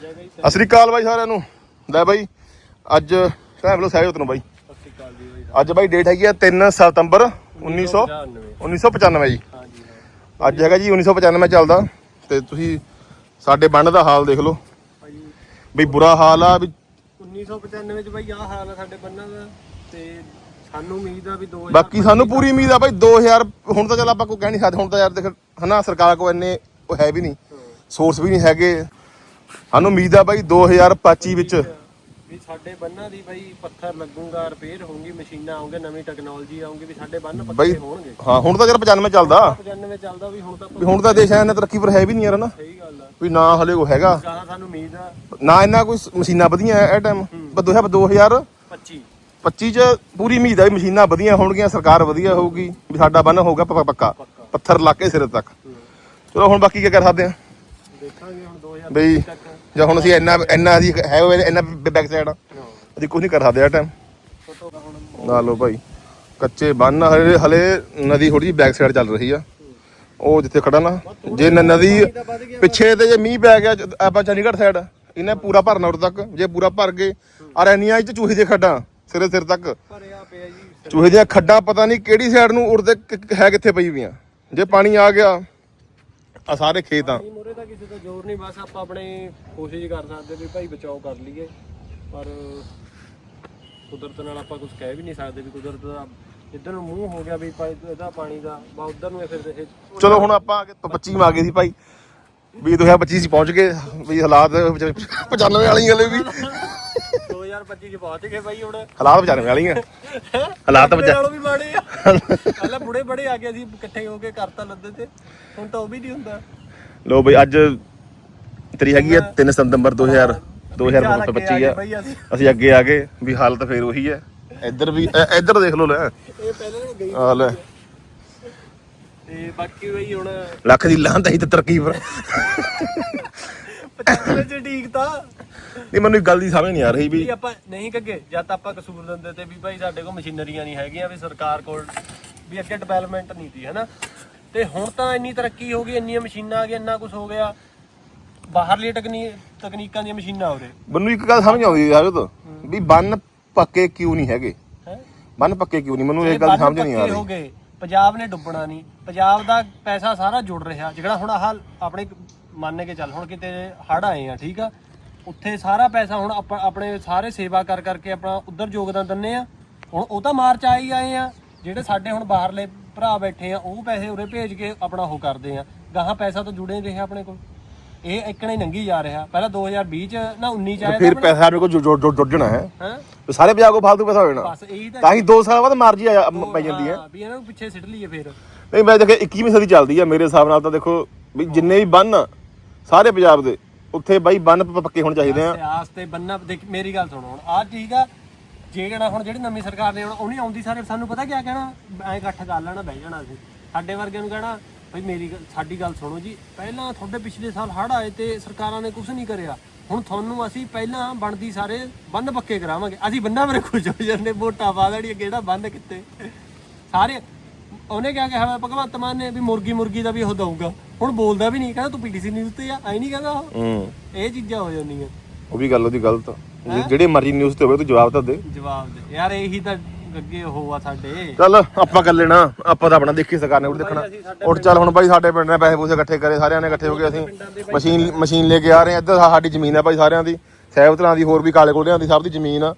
ਸਤਿ ਸ੍ਰੀ ਅਕਾਲ ਬਾਈ ਸਾਰਿਆਂ ਨੂੰ। ਲੈ ਬਾਈ ਅੱਜ ਟਾਈਮ ਲੋ ਸਹਿਯੋਗ ਨੂੰ ਬਾਈ। ਬਾਈ ਅੱਜ ਬਾਈ ਡੇਟ ਹੈਗੀ ਆ 3 ਸਤੰਬਰ 1900 1995 ਜੀ। ਅੱਜ ਹੈਗਾ ਜੀ 1995 ਚੱਲਦਾ। ਤੇ ਤੁਸੀਂ ਸਾਡੇ ਬੰਨ ਦਾ ਹਾਲ ਦੇਖ ਲਓ। ਵੀ ਬੁਰਾ ਹਾਲ ਆ ਵੀ 1995 ਚ ਬਾਈ ਆਹ ਹਾਲ ਆ ਸਾਡੇ ਬੰਨਾਂ ਦਾ। ਤੇ ਸਾਨੂੰ ਉਮੀਦ ਆ ਵੀ 2000 ਬਾਕੀ ਸਾਨੂੰ ਪੂਰੀ ਉਮੀਦ ਆ ਬਾਈ 2000 ਹੁਣ ਤਾਂ ਚੱਲ ਆਪਾਂ ਕੋਈ ਕਹਿ ਨਹੀਂ ਸਕਦੇ ਹੁਣ ਤਾਂ ਯਾਰ ਦੇਖ ਹਨਾ ਸਰਕਾਰ ਕੋ ਇੰਨੇ ਉਹ ਹੈ ਵੀ ਨਹੀਂ। ਸੋਰਸ ਵੀ ਨਹੀਂ ਹੈਗੇ। ਸਾਨੂੰ ਉਮੀਦ ਆ ਬਾਈ 2025 ਵਿੱਚ। ਵੀ ਸਾਡੇ ਬੰਨਾਂ ਦੀ ਬਾਈ ਪੱਥਰ ਲੱਗੂਗਾ ਰਿਪੇਅਰ ਹੋਊਗੀ ਮਸ਼ੀਨਾਂ ਆਉਂਗੇ ਨਵੀਂ ਟੈਕਨੋਲੋਜੀ ਆਉਂਗੀ ਵੀ ਸਾਡੇ ਬੰਨ ਬਾਈ ਪੱਕੇ ਹੋਣਗੇ। ਹਾਂ ਹੁਣ ਤਾਂ ਚੱਲ 95 ਚੱਲਦਾ। 95 ਚੱਲਦਾ ਵੀ ਹੁਣ ਤਾਂ ਵੀ ਹੁਣ ਤਾਂ ਦੇਸ਼ ਐਨੇ ਤਰੱਕੀ ਪਰ ਹੈ ਵੀ ਨਹੀਂ ਯਾਰ ਹਨਾ? ਸਹੀ ਗੱਲ ਆ। ਵੀ ਨਾ ਹਲੇ ਕੋ ਹੈਗਾ। ਗਾਹਾਂ ਸਾਨੂੰ ਉਮੀਦ ਆ। ਨਾ ਇੰਨਾ ਕੋਈ ਮਸ਼ੀਨਾਂ ਵਧੀਆਂ ਐ ਟਾਈਮ ਪਰ 2000 25 25 ਚ ਪੂਰੀ ਉਮੀਦ ਆ ਵੀ ਮਸ਼ੀਨਾਂ ਵਧੀਆਂ ਹੋਣਗੀਆਂ ਸਰਕਾਰ ਵਧੀਆ ਹੋਊਗੀ ਵੀ ਸਾਡਾ ਬੰਨ ਹੋਊਗਾ ਪੱਕਾ। ਪੱਥਰ ਲਾ ਕੇ ਸਿਰੇ ਤੱਕ। ਚਲੋ ਹੁਣ ਬਾਕੀ ਕੀ ਕਰ ਸਕਦੇ ਆ? ਦੇਖਾਂਗੇ ਹੁਣ 2000 ਬਈ ਜੇ ਹੁਣ ਅਸੀਂ ਇੰਨਾ ਇੰਨਾ ਅਸੀਂ ਹੈ ਹੋਏ ਇੰਨਾ ਬੈਕ ਸਾਈਡ ਆ। ਅਸੀਂ ਕੁਝ ਨਹੀਂ ਕਰ ਸਕਦੇ ਆ ਟਾਈਮ ਨਾ ਲਓ ਭਾਈ। ਕੱਚੇ ਬੰਨ ਹਲੇ ਹਲੇ ਨਦੀ ਥੋੜੀ ਜਿਹੀ ਬੈਕ ਸਾਈਡ ਚੱਲ ਰਹੀ ਆ। ਉਹ ਜਿੱਥੇ ਖੜਾ ਨਾ ਜੇ ਨਦੀ ਪਿੱਛੇ ਤੇ ਜੇ ਮੀਂਹ ਪੈ ਗਿਆ ਆਪਾਂ ਚੰਡੀਗੜ੍ਹ ਸਾਈਡ ਇਹਨੇ ਪੂਰਾ ਭਰਨਾ ਉਰ ਤੱਕ। ਜੇ ਪੂਰਾ ਭਰ ਗਏ ਆ ਰੈਨੀਆਂ ਚ ਚੂਹੇ ਦੇ ਖੱਡਾਂ ਸਿਰੇ ਸਿਰ ਤੱਕ। ਭਰਿਆ ਪਿਆ ਜੀ। ਚੂਹੇ ਦੀਆਂ ਖੱਡਾਂ ਪਤਾ ਨਹੀਂ ਕਿਹੜੀ ਸਾਈਡ ਨੂੰ ਕਿ- ਹੈ ਕਿੱਥੇ ਪਈ ਵੀਆਂ ਜੇ ਪਾਣੀ ਆ ਗਿਆ ਆ ਸਾਰੇ ਖੇਤ। ਆ ਮੋਰੇ ਤਾਂ ਕਿਸੇ ਦਾ ਜ਼ੋਰ ਨਹੀਂ ਬਸ ਆਪਾਂ ਆਪਣੇ ਕੋਸ਼ਿਸ਼ ਕਰ ਸਕਦੇ ਵੀ ਭਾਈ ਬਚਾਓ ਕਰ ਲਈਏ। ਪਰ ਕੁਦਰਤ ਨਾਲ ਆਪਾਂ ਕੁਝ ਕਹਿ ਵੀ ਨਹੀਂ ਸਕਦੇ ਵੀ ਕੁਦਰਤ ਦਾ ਇੱਧਰ ਨੂੰ ਮੂੰਹ ਹੋ ਗਿਆ ਵੀ ਭਾਈ ਇਹਦਾ ਪਾਣੀ ਦਾ ਬਾ ਉਧਰ ਨੂੰ ਇਹ ਫਿਰ ਇਹ ਚਲੋ ਹੁਣ ਆਪਾਂ ਅੱਗੇ ਤੋਂ 25 ਮਾ ਗਏ ਸੀ ਭਾਈ। ਵੀ 2025 ਸੀ ਪਹੁੰਚ ਗਏ ਵੀ ਹਾਲਾਤ 95 ਵਾਲੀ ਹਲੇ ਵੀ। 2025 ਚ ਪਹੁੰਚ ਗਏ ਭਾਈ ਹੁਣ। ਹਾਲਾਤ 95 ਵਾਲੀਆਂ ਹਾਲਾਤ ਮੇਰੇ ਬਚਾ ਨਾਲੋਂ ਵੀ ਮਾੜੇ ਆ। ਪਹਿਲਾਂ ਬੁੜੇ ਬੜੇ ਆ ਗਏ ਸੀ ਇਕੱਠੇ ਹੋ ਕੇ ਕਰਤਾ ਲੱਦੇ ਤੇ। ਹੁਣ ਤਾਂ ਉਹ ਵੀ ਨਹੀਂ ਹੁੰਦਾ। ਲੋ ਬਈ ਅੱਜ ਤੇਰੀ ਹੈਗੀ ਆ 3 ਸਤੰਬਰ 2000 2025 ਆ ਅਸੀਂ। ਅਸੀਂ ਅੱਗੇ ਆ ਗਏ ਵੀ ਹਾਲਤ ਫੇਰ ਉਹੀ ਹੈ ਇੱਧਰ ਵੀ ਇੱਧਰ ਦੇਖ ਲਓ ਲੈ। ਇਹ ਪਹਿਲਾਂ ਨੂੰ ਗਈ। ਆ ਲੈ। ਤੇ ਬਾਕੀ ਬਈ ਹੁਣ ਲੱਖ ਦੀ ਲਾਂਤ ਹੀ ਤੇ ਤਰਕੀਬ 95 ਚ ਠੀਕ ਤਾਂ। ਨਹੀਂ ਮੈਨੂੰ ਇੱਕ ਗੱਲ ਦੀ ਸਮਝ ਨਹੀਂ ਆ ਰਹੀ ਵੀ ਵੀ ਆਪਾਂ ਨਹੀਂ ਕੱਗੇ ਜਦ ਆਪਾਂ ਕਸੂਰ ਦਿੰਦੇ ਤੇ ਵੀ ਭਾਈ ਸਾਡੇ ਕੋਲ ਮਸ਼ੀਨਰੀਆਂ ਨਹੀਂ ਹੈਗੀਆਂ ਵੀ ਸਰਕਾਰ ਕੋਲ ਵੀ ਅੱਗੇ ਡਿਵੈਲਪਮੈਂਟ ਨਹੀਂ ਸੀ ਹੈਨਾ? ਤੇ ਹੁਣ ਤਾਂ ਇੰਨੀ ਤਰੱਕੀ ਹੋ ਗਈ ਇੰਨੀਆਂ ਮਸ਼ੀਨਾਂ ਆ ਗਈਆਂ ਇੰਨਾ ਕੁਝ ਹੋ ਗਿਆ। ਬਾਹਰਲੀ ਟੈਕਨੀ ਤਕਨੀਕਾਂ ਦੀਆਂ ਮਸ਼ੀਨਾਂ ਉਰੇ। ਮੈਨੂੰ ਇੱਕ ਗੱਲ ਸਮਝ ਆਉਂਦੀ ਹੈ। ਤਾਂ ਵੀ ਬੰਨ ਪੱਕੇ ਕਿਉਂ ਨਹੀਂ ਹੈਗੇ? ਹੈ? ਬੰਨ ਪੱਕੇ ਕਿਉਂ ਨਹੀਂ? ਮੈਨੂੰ ਇਹ ਗੱਲ ਸਮਝ ਨਹੀਂ ਆ ਹੋ ਰਹੀ। ਗਏ। ਪੰਜਾਬ ਨੇ ਡੁੱਬਣਾ ਨਹੀਂ। ਪੰਜਾਬ ਦਾ ਪੈਸਾ ਸਾਰਾ ਜੁੜ ਰਿਹਾ। ਜਿਹੜਾ ਹੁਣ ਆਹ ਆਪਣੇ ਮੰਨ ਕੇ ਚੱਲ ਹੁਣ ਕਿਤੇ ਹੜ ਆਏ ਆ ਠੀਕ ਆ? ਉੱਥੇ ਸਾਰਾ ਪੈਸਾ ਹੁਣ ਆਪਾਂ ਆਪਣੇ ਸਾਰੇ ਸੇਵਾ ਕਰ ਕਰਕੇ ਆਪਣਾ ਉਧਰ ਯੋਗਦਾਨ ਦਿੰਨੇ ਆ। ਹੁਣ ਉਹ ਤਾਂ ਮਾਰਚ ਆ ਹੀ ਆਏ ਆ। ਜਿਹੜੇ ਸਾਡੇ ਹੁਣ ਬਾਹਰਲੇ ਭਰਾ ਬੈਠੇ ਆ ਉਹ ਪੈਸੇ ਉਰੇ ਭੇਜ ਕੇ ਆਪਣਾ ਉਹ ਕਰਦੇ ਆ। ਗਾਹਾਂ ਪੈਸਾ ਤਾਂ ਜੁੜੇ ਨਹੀਂ ਰਿਹਾ ਆਪਣੇ ਕੋਲ। ਇਹ ਇੱਕਣਾ ਲੰਘੀ ਜਾ ਰਿਹਾ। ਪਹਿਲਾਂ 2020 ਚ ਨਾ 19 ਚ ਆਇਆ ਫਿਰ ਪੈਸਾ ਸਾਡੇ ਕੋਲ ਜੁੜਨਾ ਹੈ। ਸਾਰੇ ਪੰਜਾਬ ਕੋ ਫालतू ਪੈਸਾ ਹੋ ਜਾਣਾ ਬਸ ਇਹੀ ਤਾਂ ਹੀ 2 ਸਾਲ ਬਾਅਦ ਮਾਰਜੀ ਆ ਪੈ ਜਾਂਦੀ ਹੈ। ਵੀ ਇਹਨਾਂ ਨੂੰ ਪਿੱਛੇ ਸਿੱਟ ਲਈਏ ਫਿਰ। ਨਹੀਂ ਮੈਂ ਦੇਖਿਆ 21ਵੀਂ ਸਦੀ ਚੱਲਦੀ ਆ ਮੇਰੇ ਹਿਸਾਬ ਨਾਲ ਤਾਂ ਦੇਖੋ ਵੀ ਜਿੰਨੇ ਵੀ ਬੰਨ ਸਾਰੇ ਪੰਜਾਬ ਦੇ ਉੱਥੇ ਬਾਈ ਬੰਨ ਪੱਕੇ ਹੋਣੇ ਚਾਹੀਦੇ ਆ। ਸਿਆਸ ਤੇ ਬੰਨਾ ਦੇਖ ਮੇਰੀ ਗੱਲ ਸੁਣੋ ਹੁਣ। ਆ ਠੀਕ ਆ ਜੇ ਕਹਿਣਾ ਹੁਣ ਜਿਹੜੀ ਨਵੀਂ ਸਰਕਾਰ ਨੇ ਹੁਣ ਉਹਨੇ ਆਉਂਦੀ ਸਾਰੇ ਸਾਨੂੰ ਪਤਾ ਕਿਆ ਕਹਿਣਾ? ਐ ਇਕੱਠ ਕਰ ਲੈਣਾ ਬਹਿ ਜਾਣਾ ਸੀ ਸਾਡੇ ਵਰਗਿਆਂ ਨੂੰ ਕਹਿਣਾ ਭਈ ਮੇਰੀ ਗੱਲ- ਸਾਡੀ ਗੱਲ ਸੁਣੋ ਜੀ। ਪਹਿਲਾਂ ਤੁਹਾਡੇ ਪਿਛਲੇ ਸਾਲ ਹੜ ਆਏ ਤੇ ਸਰਕਾਰਾਂ ਨੇ ਕੁਝ ਨਹੀਂ ਕਰਿਆ। ਹੁਣ ਤੁਹਾਨੂੰ ਅਸੀਂ ਪਹਿਲਾਂ ਬਣਦੀ ਸਾਰੇ ਬੰਦ ਪੱਕੇ ਕਰਾਵਾਂਗੇ। ਅਸੀਂ ਬੰਨਾ ਮੇਰੇ ਖੁਸ਼ ਹੋ ਜਾਂਦੇ ਵੋਟਾਂ ਪਾ ਦੇਣੀਆਂ ਕਿਹੜਾ ਬੰਦ ਕਿੱਥੇ? ਸਾਰੇ ਉਹਨੇ ਕਿਹਾ ਕਿਹਾ ਹੋਇਆ ਭਗਵੰਤ ਮਾਨ ਨੇ ਵੀ ਮੁਰਗੀ ਮੁਰਗੀ ਦਾ ਵੀ ਉਹ ਦਊਗਾ। ਹੁਣ ਬੋਲਦਾ ਵੀ ਨਹੀਂ ਕਹਿੰਦਾ ਤੂੰ ਪੀਟੀਸੀ ਨਿਊਜ਼ ਤੇ ਆ ਐ ਨਹੀਂ ਕਹਿੰਦਾ ਉਹ? ਹੂੰ। ਇਹ ਚੀਜ਼ਾਂ ਹੋ ਜਾਂਦੀਆਂ। ਉਹ ਵੀ ਗੱਲ ਉਹਦੀ ਗਲਤ ਆ। ਜਿਹੜੀ ਮਰਜ਼ੀ ਨਿਊਜ਼ ਤੇ ਹੋਵੇ ਤੂੰ ਜਵਾਬ ਤਾਂ ਦੇ। ਜਵਾਬ ਦੇ। ਯਾਰ ਇਹੀ ਤਾਂ ਅੱਗੇ ਉਹ ਆ ਸਾਡੇ। ਚੱਲ ਆਪਾਂ ਕਰ ਲੈਣਾ। ਆਪਾਂ ਤਾਂ ਆਪਣਾ ਦੇਖੀ ਸਰਕਾਰ ਨੇ ਉਹ ਦੇਖਣਾ। ਉੱਠ ਚੱਲ ਹੁਣ ਬਾਈ ਸਾਡੇ ਪਿੰਡ ਨੇ ਪੈਸੇ ਪੂਸੇ ਇਕੱਠੇ ਕਰੇ ਸਾਰਿਆਂ ਨੇ ਇਕੱਠੇ ਹੋ ਕੇ ਅਸੀਂ ਮਸ਼ੀਨ ਮਸ਼ੀਨ ਲੈ ਕੇ ਆ ਰਹੇ ਆ ਇੱਧਰ ਸਾਡੀ ਜ਼ਮੀਨ ਆ ਬਾਈ ਸਾਰਿਆਂ ਦੀ। ਸਹਿਬਤਲਾਂ ਦੀ ਹੋਰ ਵੀ ਕਾਲੇ ਕੋਲਿਆਂ ਦੀ ਸਭ ਦੀ ਜ਼ਮੀਨ ਆ।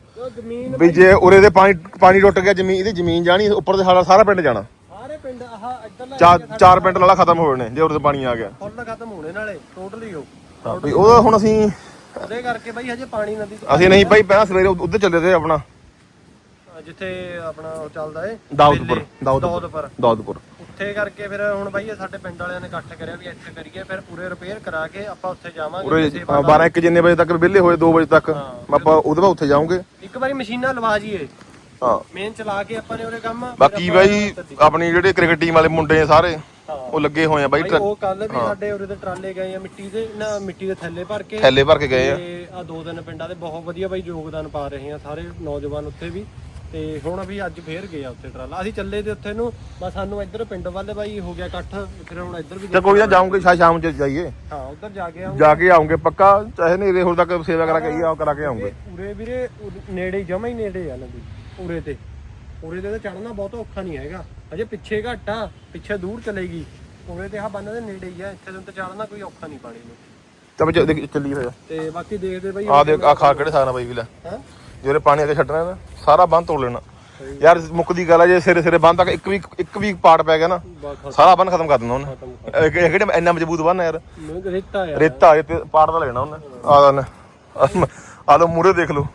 ਵੀ ਜੇ ਉਰੇ ਦੇ ਪਾਣੀ ਪਾਣੀ ਟੁੱਟ ਗਿਆ ਜ਼ਮੀਨ ਇਹਦੀ ਜ਼ਮੀਨ ਜਾਣੀ ਉੱਪਰ ਦੇ ਸਾਰਾ ਸਾਰਾ ਪਿੰਡ ਜਾਣਾ। ਸਾਰੇ ਪਿੰਡ ਆਹ ਇੱਧਰਲਾ ਚਾਰ ਚਾਰ ਪਿੰਡ ਲਾਲਾ ਖਤਮ ਨੇ ਜੇ ਉਰੇ ਤੇ ਪਾਣੀ ਆ ਗਿਆ। ਫੁੱਲ ਖਤਮ ਹੋਣੇ ਨਾਲੇ ਟੋਟਲੀ ਹੋ ਹਾਂ ਵੀ ਉਹਦਾ ਹੁਣ ਅਸੀਂ ਉਹਦੇ ਕਰਕੇ ਬਈ ਹਜੇ ਪਾਣੀ ਨਦੀ ਤੋਂ ਅਸੀਂ ਨਹੀਂ ਬਾਈ ਪਹਿਲਾਂ ਸਵੇਰੇ ਉੱਧਰ ਚੱਲੇ ਤੇ ਆਪਣਾ। ਜਿੱਥੇ ਆਪਣਾ ਉਹ ਚੱਲਦਾ ਏ ਦਾਊਦਪੁਰ ਦਾਊਦਪੁਰ ਦਾਊਦਪੁਰ। ਉੱਥੇ ਕਰਕੇ ਫਿਰ ਹੁਣ ਬਾਈ ਇਹ ਸਾਡੇ ਪਿੰਡ ਵਾਲਿਆਂ ਨੇ ਇਕੱਠ ਕਰਿਆ ਵੀ ਇੱਥੇ ਕਰੀਏ ਫਿਰ ਪੂਰੇ ਰਿਪੇਅਰ ਕਰਾ ਕੇ ਆਪਾਂ ਉੱਥੇ ਜਾਵਾਂਗੇ ਉਰੇ ਤੇ ਸੇਵਾ 12 1 ਜਿੰਨੇ ਵਜੇ ਤੱਕ ਵਿਹਲੇ ਹੋਏ 2 ਵਜੇ ਤੱਕ ਆਪਾਂ ਉਹਦੇ ਬਾਅਦ ਉੱਥੇ ਜਾਵਾਂਗੇ ਇੱਕ ਵਾਰੀ ਮਸ਼ੀਨਾਂ ਲਵਾ ਜੀਏ ਹਾਂ। ਮੇਨ ਚਲਾ ਕੇ ਆਪਾਂ ਨੇ ਉਹਦੇ ਕੰਮ ਫਿਰ ਬਾਕੀ ਆਪਾਂ ਬਾਈ ਆਪਣੀ ਜਿਹੜੇ ਕ੍ਰਿਕਟ ਟੀਮ ਵਾਲੇ ਮੁੰਡੇ ਆ ਸਾਰੇ ਉਹ ਲੱਗੇ ਹੋਏ ਆ ਬਾਈ ਬਾਈ ਉਹ ਕੱਲ ਵੀ ਸਾਡੇ ਉਰੇ ਦੇ ਟਰਾਲੇ ਗਏ ਆ ਮਿੱਟੀ ਦੇ ਨਾ ਮਿੱਟੀ ਦੇ ਥੱਲੇ ਭਰ ਕੇ। ਥੈਲੇ ਭਰ ਕੇ ਗਏ ਆ। ਤੇ ਆ ਦੋ ਤਿੰਨ ਪਿੰਡਾਂ ਦੇ ਬਹੁਤ ਵਧੀਆ ਬਾਈ ਯੋਗਦਾਨ ਪਾ ਰਹੇ ਆ ਸਾਰੇ ਨੌਜਵਾਨ ਉੱਥੇ ਵੀ। ਤੇ ਹੁਣ ਵੀ ਅੱਜ ਫੇਰ ਗਏ ਆ ਉੱਥੇ ਟਰਾਲਾ। ਅਸੀਂ ਚੱਲੇ ਤੇ ਉੱਥੇ ਨੂੰ ਬਸ ਸਾਨੂੰ ਇੱਧਰ ਪਿੰਡ ਵੱਲ ਬਾਈ ਹੋ ਗਿਆ ਇਕੱਠ ਫਿਰ ਹੁਣ ਇੱਧਰ ਵੀ ਤੇ ਕੋਈ ਨਾ ਜਾਉਂਗੇ ਸ਼ਾਮ ਚ ਜਾਈਏ। ਹਾਂ ਉੱਧਰ ਜਾ ਕੇ ਆਉਂਗੇ ਜਾ ਕੇ ਆਉਂਗੇ ਪੱਕਾ ਚਾਹੇ ਨਹੀਂ ਹੋਰ ਤੱਕ ਸੇਵਾ ਕਰਾ ਕੇ ਆਈ ਆ ਕਰਾ ਕੇ ਆਉਂਗੇ ਉਰੇ ਵੀਰੇ ਉਰੇ- ਨੇੜੇ ਜਮਾ ਹੀ ਨੇੜੇ ਆ ਨਦੀ ਉਰੇ ਤੇ। ਉਰੇ ਤੇ ਚੜਨਾ ਬਹੁਤ ਔਖਾ ਨਹੀਂ ਹੈਗਾ। ਅਜੇ ਪਿੱਛੇ ਘੱਟ ਆ ਪਿੱਛੇ ਦੂਰ ਚਲੇਗੀ। ਉਰੇ ਤੇ ਆ ਬੰਨ ਦੇ ਨੇੜੇ ਹੀ ਆ ਇੱਥੇ ਤੋਂ ਚੜਨਾ ਕੋਈ ਔਖਾ ਨਹੀਂ ਪਾਣੀ ਨੂੰ। ਤਾਂ ਵਿੱਚ ਦੇਖ ਚੱਲੀ ਹੋਇਆ। ਤੇ ਬਾਕੀ ਦੇਖਦੇ ਬਾਈ ਆ ਦੇਖ ਆ ਖਾ ਕਿਹੜੇ ਸਾਰਾ ਬਾਈ ਵੀ ਲੈ। ਹਾਂ? ਜਿਹੜੇ ਪਾਣੀ ਅੱਗੇ ਛੱਡਣਾ ਨਾ ਸਾਰਾ ਬੰਦ ਤੋੜ ਲੈਣਾ। ਯਾਰ ਮੁੱਕਦੀ ਗੱਲ ਆ ਜੇ ਸਿਰੇ ਸਿਰੇ ਬੰਦ ਤੱਕ ਇੱਕ ਵੀ ਇੱਕ ਵੀ ਪਾੜ ਪੈ ਗਿਆ ਨਾ ਸਾਰਾ ਬੰਨ ਖਤਮ ਕਰ ਦੇਣਾ ਉਹਨੇ। ਇਹ ਇਹ ਕਿਹੜੇ ਇੰਨਾ ਮਜ਼ਬੂਤ ਬੰਨ ਆ ਯਾਰ? ਮੈਨੂੰ ਰੇਤਾ ਆ। ਰੇਤਾ ਇਹ ਤੇ ਪਾੜ ਦਾ ਲੈਣਾ ਉਹਨੇ। ਆ ਲੈ ਆ ਲੋ। ਮੂਰੇ ਦੇਖ ਲਓ।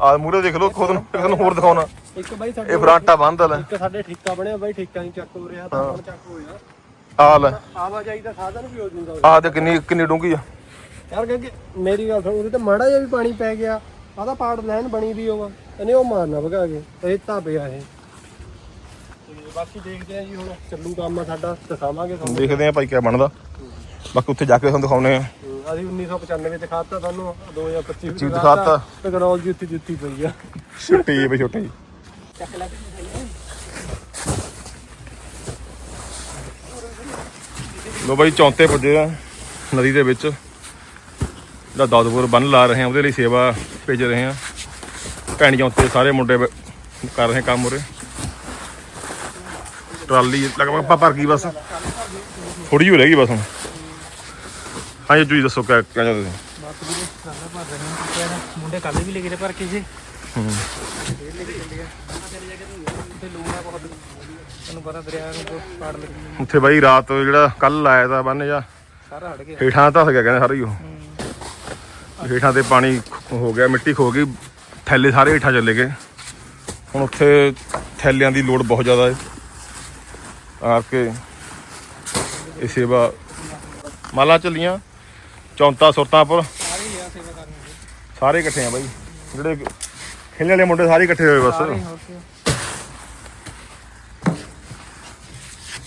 ਆ ਮੂਰੇ ਦੇਖ ਲਓ ਖੁਦ ਨੂੰ ਤੁਹਾਨੂੰ ਹੋਰ ਦਿਖਾਉਣਾ। ਇੱਕ ਬਾਈ ਸਾਡੇ ਇਹ ਫਰਾਂਟਾ ਬੰਦ ਲੈ ਇੱਕ ਸਾਡੇ ਠੇਕਾ ਬਣਿਆ ਬਾਈ ਠੇਕਾ ਨਹੀਂ ਚੱਕ ਹੋ ਰਿਹਾ ਤਾਂ ਹੁਣ ਚੱਕ ਹੋਇਆ। ਆ ਲੈ। ਆਵਾਜਾਈ ਦਾ ਸਾਧਨ ਵੀ ਹੋ ਜੂਗਾ ਆ ਤੇ ਕਿੰਨੀ ਕਿੰਨੀ ਡੂੰਗੀ ਆ। ਯਾਰ ਕਿ ਮੇਰੀ ਗੱਲ ਸੁਣ ਉਹਦੇ ਤੇ ਮਾੜਾ ਜਿਹਾ ਵੀ ਪਾਣੀ ਪੈ ਗਿਆ। ਆਦਾ ਪਾੜ ਲੈਣ ਬਣੀ ਵੀ ਹੋਵਾ ਇਹਨੇ ਉਹ ਮਾਰਨਾ ਭਗਾ ਕੇ। ਰੇਤਾ ਪਿਆ ਇਹ। ਤੇ ਬਾਕੀ ਦੇਖਦੇ ਆ ਜੀ ਹੁਣ ਚੱਲੂ ਕੰਮ ਆ ਸਾਡਾ ਦਿਖਾਵਾਂਗੇ ਤੁਹਾਨੂੰ। ਦੇਖਦੇ ਆ ਭਾਈ ਕਿਆ ਬਣਦਾ। ਬਾਕੀ ਉੱਥੇ ਜਾ ਕੇ ਤੁਹਾਨੂੰ ਦਿਖਾਉਨੇ ਆ। ਅਸੀਂ 1995 ਤੇ ਖਾਤਾ ਤੁਹਾਨੂੰ 2025 ਚ ਦਿਖਾਤਾ। ਟੈਕਨੋਲੋਜੀ ਉੱਤੇ ਜੁੱਤੀ ਪਈ ਆ। ਛੁੱਟੀ ਬਈ ਛੋਟੀ ਚੱਕ ਲੈ ਲੋ ਬਾਈ ਚੌਂਤੇ ਪੁੱਜੇ ਆ ਨਦੀ ਦੇ ਵਿੱਚ। ਜਿਹੜਾ ਦਾਦਪੁਰ ਬੰਨ ਲਾ ਰਹੇ ਆ ਉਹਦੇ ਲਈ ਸੇਵਾ ਭੇਜ ਰਹੇ ਆ। ਭੈਣ ਚੌਂਤੇ ਸਾਰੇ ਮੁੰਡੇ ਬ- ਕਰ ਰਹੇ ਕੰਮ ਉਰੇ। ਟਰਾਲੀ ਲਗਭਗ ਭਰ ਗਈ ਬਸ। ਥੋੜੀ ਜਿਹੀ ਰਹਿ ਗਈ ਬਸ ਹੁਣ। ਹਾਂ ਜੀ ਦੱਸੋ ਕਿਆ ਚਾਹੁੰਦੇ ਤੁਸੀਂ? ਬਾਤ ਵੀਰੇ ਸਾਰਾ ਭਰ ਰਹੇ ਨੇ ਕਿਹਾ ਮੁੰਡੇ ਕੱਲ ਵੀ ਲੈ ਗਏ ਤੇ ਭਰ ਕੇ ਜੀ। ਹੂੰ। ਤੇ ਲੋੜਾ ਬਹੁਤ ਤੁਹਾਨੂੰ ਪਤਾ ਦਰਿਆ ਨੂੰ ਤੋਂ ਪਾੜ ਲੱਗੀ ਉੱਥੇ ਬਾਈ ਰਾਤ ਜਿਹੜਾ ਕੱਲ ਲਾਇਆ ਤਾਂ ਬੰਨ ਜਾ। ਸਾਰਾ ਹਟ ਗਿਆ। ਹੇਠਾਂ ਧਸ ਗਿਆ ਕਹਿੰਦੇ ਸਾਰੇ ਉਹ। ਹੇਠਾਂ ਤੇ ਪਾਣੀ ਖ- ਹੋ ਗਿਆ ਮਿੱਟੀ ਖੋ ਗਈ। ਥੈਲੇ ਸਾਰੇ ਹੇਠਾਂ ਚਲੇ ਗਏ। ਹੁਣ ਉੱਥੇ ਥੈਲਿਆਂ ਦੀ ਲੋੜ ਬਹੁਤ ਜ਼ਿਆਦਾ ਹੈ। ਆ ਕੇ ਇਹ ਸੇਵਾ ਮਾਲਾ ਚੱਲੀਆਂ। ਚੌਂਤਾ ਸੁਰਤਾਂਪੁਰ ਸਾਰੇ ਹੀ ਆ ਸੇਵਾ ਕਰਨ ਦੇ ਸਾਰੇ ਇਕੱਠੇ ਆ ਬਾਈ। ਜਿਹੜੇ ਖੇਲਣ ਵਾਲੇ ਮੁੰਡੇ ਸਾਰੇ ਇਕੱਠੇ ਹੋਏ ਬਸ। ਸਾਰੇ ਹੋ ਕੇ।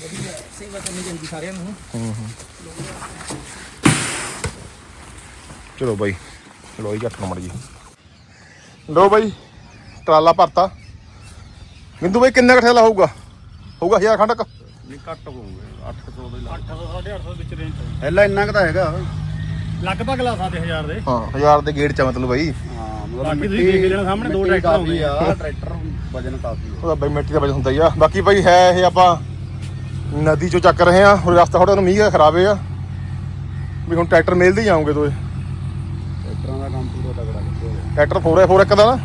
ਵਧੀਆ ਸੇਵਾ ਕਰਨੀ ਚਾਹੀਦੀ ਸਾਰਿਆਂ ਨੂੰ। ਚਲੋ ਬਾਈ ਚਲੋ ਇਹ ਜੱਟ ਨੰਬਰ ਜੀ ਲੋ ਬਾਈ ਟਰਾਲਾ ਭਰਤਾ। ਬਿੰਦੂ ਬਾਈ ਕਿੰਨਾ ਇਕੱਠੇ ਲਾ ਹੋਊਗਾ? ਹੋਊਗਾ ਹਜ਼ਾਰ ਖੰਡ ਕ? ਨਹੀਂ ਘੱਟ ਹੋਊਗਾ 800 ਦੇ 800 850 ਵਿੱਚ ਰੇਂਜ ਪਹਿਲਾਂ ਇੰਨਾ ਕੁ ਤਾਂ ਹੈਗਾ। ਲਗਭਗ ਲਾ ਸਕਦੇ 1000 ਦੇ। ਹਾਂ ਹਜ਼ਾਰ ਦੇ ਗੇੜ ਚ ਆ ਮਤਲਬ ਬਾਈ। ਹਾਂ ਬਾਕੀ ਤੁਸੀਂ ਦੇਖ ਲੈਣਾ ਸਾਹਮਣੇ ਦੋ ਟਰੈਕਟਰ ਆਉਂਦੇ ਆ। ਟਰੈਕਟਰ ਵਜਨ ਕਾਫੀ ਆ। ਉਹਦਾ ਬਾਈ ਮਿੱਟੀ ਦਾ ਵਜਨ ਹੁੰਦਾ ਹੀ ਆ। ਬਾਕੀ ਬਾਈ ਹੈ ਇਹ ਆਪਾਂ ਨਦੀ ਚੋਂ ਚੱਕ ਰਹੇ ਆ ਹੁਣ ਰਸਤਾ ਥੋੜਾ ਮੀਂਹ ਦਾ ਖਰਾਬ ਆ ਵੀ ਹੁਣ ਟਰੈਕਟਰ ਮਿਲਦੇ ਹੀ ਆਉਂਗੇ ਦੋਏ। ਟਰੈਕਟਰਾਂ ਦਾ ਕੰਮ ਪੂਰਾ ਤਗੜਾ ਟਰੈਕਟਰ 4x4 ਇੱਕ ਦਾ ਨਾ।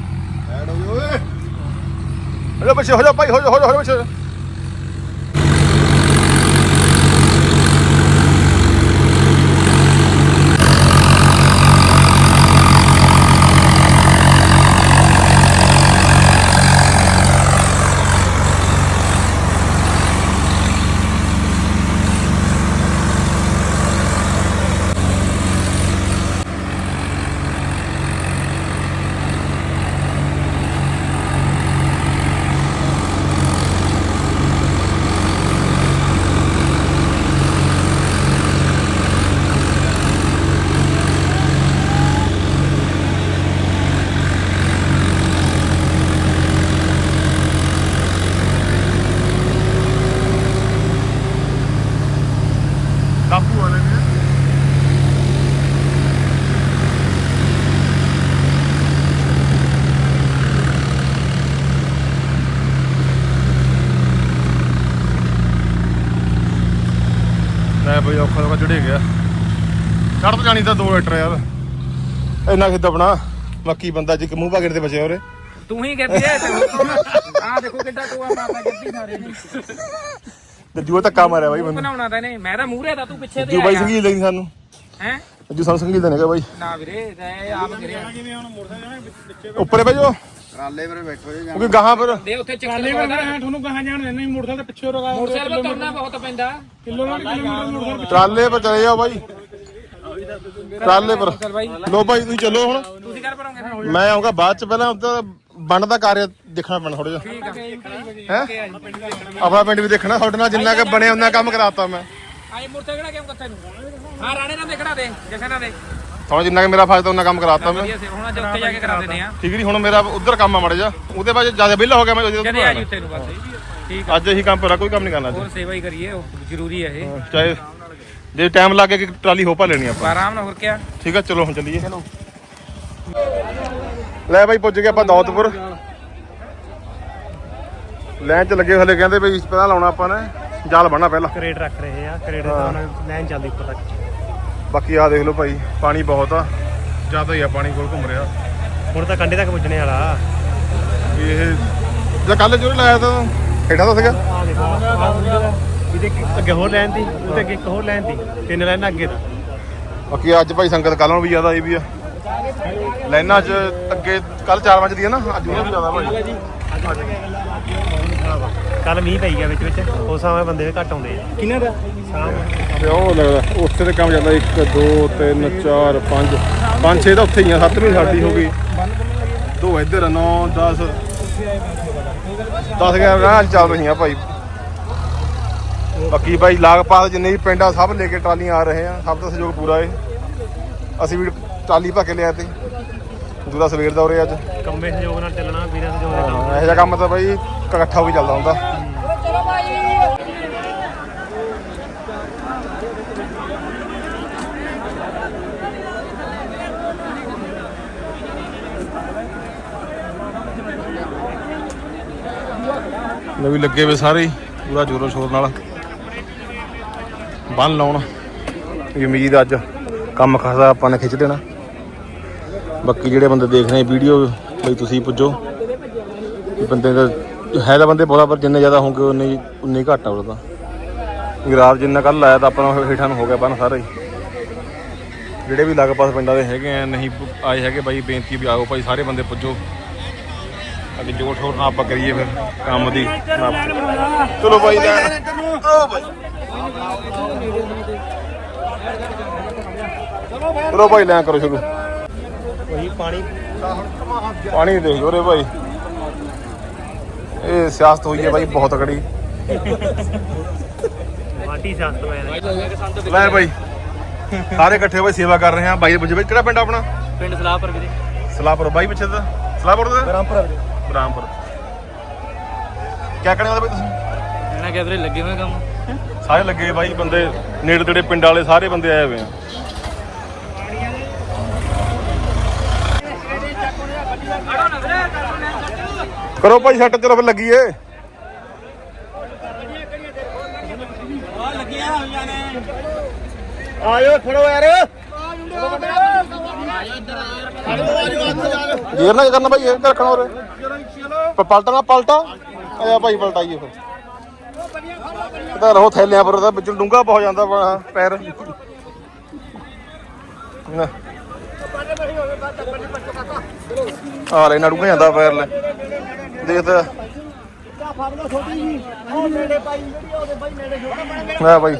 ਐਡ ਹੋ ਜਾ ਓਏ! ਹੋ ਜਾ ਪਿੱਛੇ ਹੋ ਜਾ ਭਾਈ ਹੋ ਜਾ ਹੋ ਜਾ ਹੋ ਜਾ ਪਿੱਛੇ ਕਾਬੂ ਵਾਲੇ ਨੇ ਲੈ ਬਈ ਔਖਾ ਔਖਾ ਚੜੇ ਗਿਆ ਚੜ ਤਾਂ ਜਾਣੀ ਤਾਂ ਦੋ ਲੀਟਰ ਯਾਰ। ਇੰਨਾ ਕਿੱਦਾਂ ਬਣਾ? ਬਾਕੀ ਬੰਦਾ ਜੀ ਕਿ ਮੂੰਹ ਭਾਗੜ ਤੇ ਬਚਿਆ ਉਰੇ। ਤੂੰ ਹੀ ਗੱਡੀ ਹੈ ਆ ਦੇਖੋ ਕਿੱਡਾ ਟੋਆ ਮਾਰਦਾ ਗੱਡੀ ਸਾਰੇ ਨੇ। ਤੇ ਜੂਆ ਧੱਕਾ ਮਾਰਿਆ ਬਾਈ ਬੰਦੇ ਬਣਾਉਣਾ ਤਾਂ ਨੇ ਮੈਂ ਤਾਂ ਮੂਹਰੇ ਦਾ ਤੂੰ ਪਿੱਛੇ ਤੇ ਜੂ ਬਾਈ ਸੰਗੀਤ ਲਈ ਸਾਨੂੰ। ਹੈ? ਜੂ ਸਾਨੂੰ ਸੰਗੀਤ ਦੇਣੇਗਾ ਬਾਈ। ਨਾ ਵੀਰੇ ਤੇ ਆਪ ਗਿਰਿਆ ਉੱਪਰੇ ਬਾਈ ਜੋ ਟਰਾਲੇ ਵੀਰੇ ਬੈਠੋ ਜੇ ਕਿਉਂਕਿ ਗਾਹਾਂ ਪਰ? ਦੇ ਉੱਥੇ ਚੱਕਰ ਪਾਉਂਦਾ ਤੁਹਾਨੂੰ ਕਹਾਂ ਜਾਣ ਨਹੀਂ ਮੋਟਰਸਾਈਕਲ ਦੇ ਪਿੱਛੇ ਰਗਾ ਮੋਟਰਸਾਈਕਲ ਤੇ ਤੁਰਨਾ ਬਹੁਤ ਪੈਂਦਾ। ਕਿਲੋ ਨਾਲ ਕਿਲੋਮੀਟਰ ਮੋਟਰਸਾਈਕਲ ਟਰਾਲੇ ਪਰ ਚਲੇ ਜਾਓ ਬਾਈ। ਟਰਾਲੇ ਪਰ ਲੋ ਬਾਈ ਤੁਸੀਂ ਚੱਲੋ ਹੁਣ। ਤੁਸੀਂ ਕਰ ਪਰੋਗੇ ਮੈਂ ਆਉਂਗਾ ਬਾਅਦ ਚ ਪਹਿਲਾਂ ਉੱਧਰ ਬੰਡ ਦਾ ਕਾਰਜ ਦੇਖਣਾ ਪੈਣਾ ਥੋੜਾ ਜਿਹਾ। ਹੈ? ਆਪਣਾ ਪਿੰਡ ਵੀ ਦੇਖਣਾ ਤੁਹਾਡੇ ਨਾਲ ਜਿੰਨਾ ਕਿ ਬਣਿਆ ਉਹਨਾਂ ਕੰਮ ਕਰਾਤਾ ਮੈਂ। ਆਈ ਮੋਟਰਸਾਈਕਲ ਕਿਉਂ ਕੱਥੇ ਨੂੰ? ਹਾਂ ਰਾਣੇ ਨਾਲ ਦੇਖਣਾ ਦੇ ਜਸ਼ਨ ਨਾਲ ਦੇ। ਹੁਣ ਜਿੰਨਾ ਕਿ ਮੇਰਾ ਫਾਇਦਾ ਉਹਨਾਂ ਕੰਮ ਕਰਾਤਾ ਮੈਂ। ਹੁਣ ਅੱਜ ਜਾ ਕੇ ਕਰਾ ਦਿੰਦੇ ਆ। ਠੀਕ ਨਹੀਂ ਹੁਣ ਮੇਰਾ ਉਧਰ ਕੰਮ ਆ ਮੜ ਜਾ ਉਹਦੇ ਬਾਅਦ ਜ਼ਿਆਦਾ ਵਿਹਲਾ ਹੋ ਗਿਆ ਮੈਂ ਉਹਦੇ ਬਸ। ਠੀਕ ਅੱਜ ਇਹੀ ਕੰਮ ਪੂਰਾ ਕੋਈ ਕੰਮ ਨਹੀਂ ਕਰਨਾ ਅੱਜ। ਹੋਰ ਸੇਵਾ ਹੀ ਕਰੀਏ ਉਹ ਜ਼ਰੂਰੀ ਹੈ ਇਹ। ਚਾਹੇ ਜੇ ਟਾਈਮ ਲੱਗੇ ਕਿ ਟਰਾਲੀ ਹੋ ਪਾ ਲੈਣੀ ਆਪਾਂ। ਆਰਾਮ ਨਾਲ ਹੋਰ ਕਿਆ? ਠੀਕ ਆ ਚਲੋ ਹੁਣ ਚੱਲੀਏ। ਲੈ ਬਾਈ ਪੁੱਜ ਗਏ ਆਪਾਂ ਦੌਤਪੁਰ ਲੈਣ ਚ ਲੱਗੇ ਹਲੇ ਕਹਿੰਦੇ ਬਈ ਪਹਿਲਾਂ ਲਾਉਣਾ ਆਪਾਂ ਨੇ। ਜਾਲ ਬਣਨਾ ਪਹਿਲਾਂ। ਕਰੇਟ ਰੱਖ ਰਹੇ ਆ ਕਰੇਟ ਦਾ ਉਹਨਾਂ ਲੈਣ ਚੱਲਦੀ ਉੱਪਰ ਤੱਕ। ਬਾਕੀ ਆ ਦੇਖ ਲਓ ਭਾਈ ਪਾਣੀ ਬਹੁਤ ਆ। ਜ਼ਿਆਦਾ ਹੀ ਆ ਪਾਣੀ ਕੋਲ ਘੁੰਮ ਰਿਹਾ। ਹੁਣ ਤਾਂ ਕੰਡੇ ਤੱਕ ਪੁੱਜਣੇ ਵਾਲਾ। ਵੀ ਇਹ ਜੇ ਕੱਲ ਜੋ ਲਾਇਆ ਤਾਂ। ਹੇਠਾਂ ਤਾਂ ਸੀਗਾ। ਆ ਦੇਖੋ ਇਹਦੇ ਅੱਗੇ ਹੋਰ ਲੈਣ ਦੀ ਉਹਦੇ ਅੱਗੇ ਇੱਕ ਹੋਰ ਲੈਣ ਦੀ ਤਿੰਨ ਲੈਣ ਅੱਗੇ ਦਾ। ਬਾਕੀ ਅੱਜ ਭਾਈ ਸੰਗਤ ਕੱਲ ਨੂੰ ਵੀ ਜ਼ਿਆਦਾ ਆਈ ਵੀ ਆ। ਲਾਈਨਾਂ 'ਚ ਅੱਗੇ ਕੱਲ 4 ਵਜੇ ਦੀ ਆ ਨਾ ਅੱਜ ਵੀ ਜ਼ਿਆਦਾ ਭਾਈ। ਕੱਲ ਮੀਂਹ ਪਈ ਗਿਆ ਵਿੱਚ ਵਿੱਚ ਉਸ ਸਮੇਂ ਬੰਦੇ ਵੀ ਘੱਟ ਆਉਂਦੇ ਆ। ਕਿੰਨਾ ਦਾ? ਸ਼ਾਮ ਤੇ ਉਹ ਲੱਗਦਾ ਉੱਥੇ ਤੇ ਕੰਮ ਜਾਂਦਾ 1 2 3 4 5 5 6 ਤਾਂ ਉੱਥੇ ਹੀ ਆ 7ਵੀਂ ਸਾਡੀ ਹੋ ਗਈ। ਦੋ ਇੱਧਰ 9 10 10 ਗਿਆ ਰਾਹ ਚੱਲ ਰਹੀਆਂ ਭਾਈ। ਬਾਕੀ ਭਾਈ ਲਾਗ ਪਾਸ ਜਿੰਨੇ ਵੀ ਪਿੰਡ ਆ ਸਭ ਲੈ ਕੇ ਟਰਾਲੀਆਂ ਆ ਰਹੇ ਆ ਸਭ ਦਾ ਸਹਿਯੋਗ ਪੂਰਾ ਏ। ਅਸੀਂ ਵੀ ਟਰਾਲੀ ਭਾ ਕੇ ਲਿਆ ਤੇ। ਦੂਰਾ ਸਵੇਰ ਦਾ ਉਰੇ ਅੱਜ। ਕੰਮੇ ਸਹਿਯੋਗ ਨਾਲ ਚੱਲਣਾ ਵੀਰਾਂ ਸਹਿਯੋਗ ਨਾਲ ਕੰਮ। ਇਹੋ ਜਿਹਾ ਕੰਮ ਤਾਂ ਭਾਈ ਇਕੱਠਾ ਹੋ ਕੇ ਚੱਲਦਾ ਹੁੰਦਾ। ਲੈ ਵੀ ਲੱਗੇ ਵੇ ਸਾਰੇ ਹੀ, ਪੂਰਾ ਜ਼ੋਰੋ ਸ਼ੋਰ ਨਾਲ। ਬੰਨ ਲਾਉਣ। ਇਹ ਉਮੀਦ ਅੱਜ ਕੰਮ ਖਾਸਾ ਆਪਾਂ ਨੇ ਖਿੱਚ ਦੇਣਾ। ਬਾਕੀ ਜਿਹੜੇ ਬੰਦੇ ਦੇਖ ਰਹੇ ਵੀਡੀਓ ਲਈ ਤੁਸੀਂ ਪੁੱਜੋ। ਵੀ ਬੰਦੇ ਦਾ ਹੈ ਤਾਂ ਬੰਦੇ ਬਹੁਤ ਪਰ ਜਿੰਨੇ ਜ਼ਿਆਦਾ ਹੋਣਗੇ ਉਨੇ ਉਨੇ ਘੱਟ ਆ ਉਹਦਾ। ਗਰਾਬ ਜਿੰਨਾ ਕੱਲ ਲਾਇਆ ਤਾਂ ਆਪਣਾ ਹੇਠਾਂ ਨੂੰ ਹੋ ਗਿਆ ਬੰਨ ਸਾਰਾ ਹੀ। ਜਿਹੜੇ ਵੀ ਲਗਪਾਸ ਪਿੰਡਾਂ ਦੇ ਹੈਗੇ ਆ ਨਹੀਂ ਆਏ ਹੈਗੇ ਬਾਈ ਬੇਨਤੀ ਵੀ ਆਓ ਭਾਈ ਸਾਰੇ ਬੰਦੇ ਪੁੱਜੋ। ਅੱਗੇ ਜੋਰ ਸ਼ੋਰ ਨਾਲ ਆਪਾਂ ਕਰੀਏ ਫਿਰ ਕੰਮ ਦੀ। ਚਲੋ ਭਾਈ ਲੈਣ। ਓ ਭਾਈ। ਚਲੋ ਭਾਈ ਲੈ ਕਰੋ ਸ਼ੁਰੂ। ਉਹੀ ਪਾਣੀ। ਪਾਣੀ ਦੇਖ ਲੋ ਰੇ ਭਾਈ। ਇਹ ਸਿਆਸਤ ਹੋਈ ਹੈ ਭਾਈ ਬਹੁਤ ਤਕੜੀ। ਮਾਟੀ ਸ਼ਾਸਤ ਮੈਂ ਲੈ ਭਾਈ ਸਾਰੇ ਇਕੱਠੇ ਹੋਏ ਸੇਵਾ ਕਰ ਰਹੇ ਆ ਬਾਈ ਪੁੱਛੇ ਭਾਈ ਕਿਹੜਾ ਪਿੰਡ ਆਪਣਾ? ਪਿੰਡ ਸਲਾਹਪੁਰ ਵੀਰੇ। ਸਲਾਹਪੁਰ ਬਾਈ ਪਿੱਛੇ ਦਾ ਸਲਾਹਪੁਰ ਦਾ ਰਾਮਪੁਰ ਵੀਰੇ। ਬ੍ਰਾਹਮਪੁਰ। ਕਿਆ ਕਰਨੇ ਵਾਲੇ ਭਾਈ ਤੁਸੀਂ? ਇਹਨਾਂ ਕਿ ਵੀਰੇ ਲੱਗੇ ਹੋਏ ਕੰਮ। ਸਾਰੇ ਲੱਗੇ ਬਾਈ ਬੰਦੇ ਨੇੜੇ ਤੇੜੇ ਪਿੰਡ ਵਾਲੇ ਸਾਰੇ ਬੰਦੇ ਆਏ ਹੋਏ ਆ। ਕਰੋ ਭਾਈ ਛੱਟ ਚਲੋ ਫਿਰ ਲੱਗੀਏ। ਆਇਓ ਖੜੋ ਯਾਰ। ਗੇਰ ਨਾ ਕਰਨਾ ਭਾਈ? ਇਹ ਰੱਖਣਾ ਪ- ਪਲਟਣਾ ਪਲਟਾ। ਆਇਆ ਭਾਈ ਪਲਟਾਈਏ ਫਿਰ। ਇਹਦਾ ਰਹੋ ਥੈਲਿਆਂ ਪਰ, ਉਹਦਾ ਵਿੱਚ ਡੂੰਗਾ ਪਹੁ ਜਾਂਦਾ ਵਾ, ਪੈਰ। ਨਾ। ਆ ਲੈ ਨਾ ਡੂੰਗਾ ਜਾਂਦਾ ਪੈਰ ਲੈ। ਦੇਖ ਤਾਂ। ਲੈ ਭਾਈ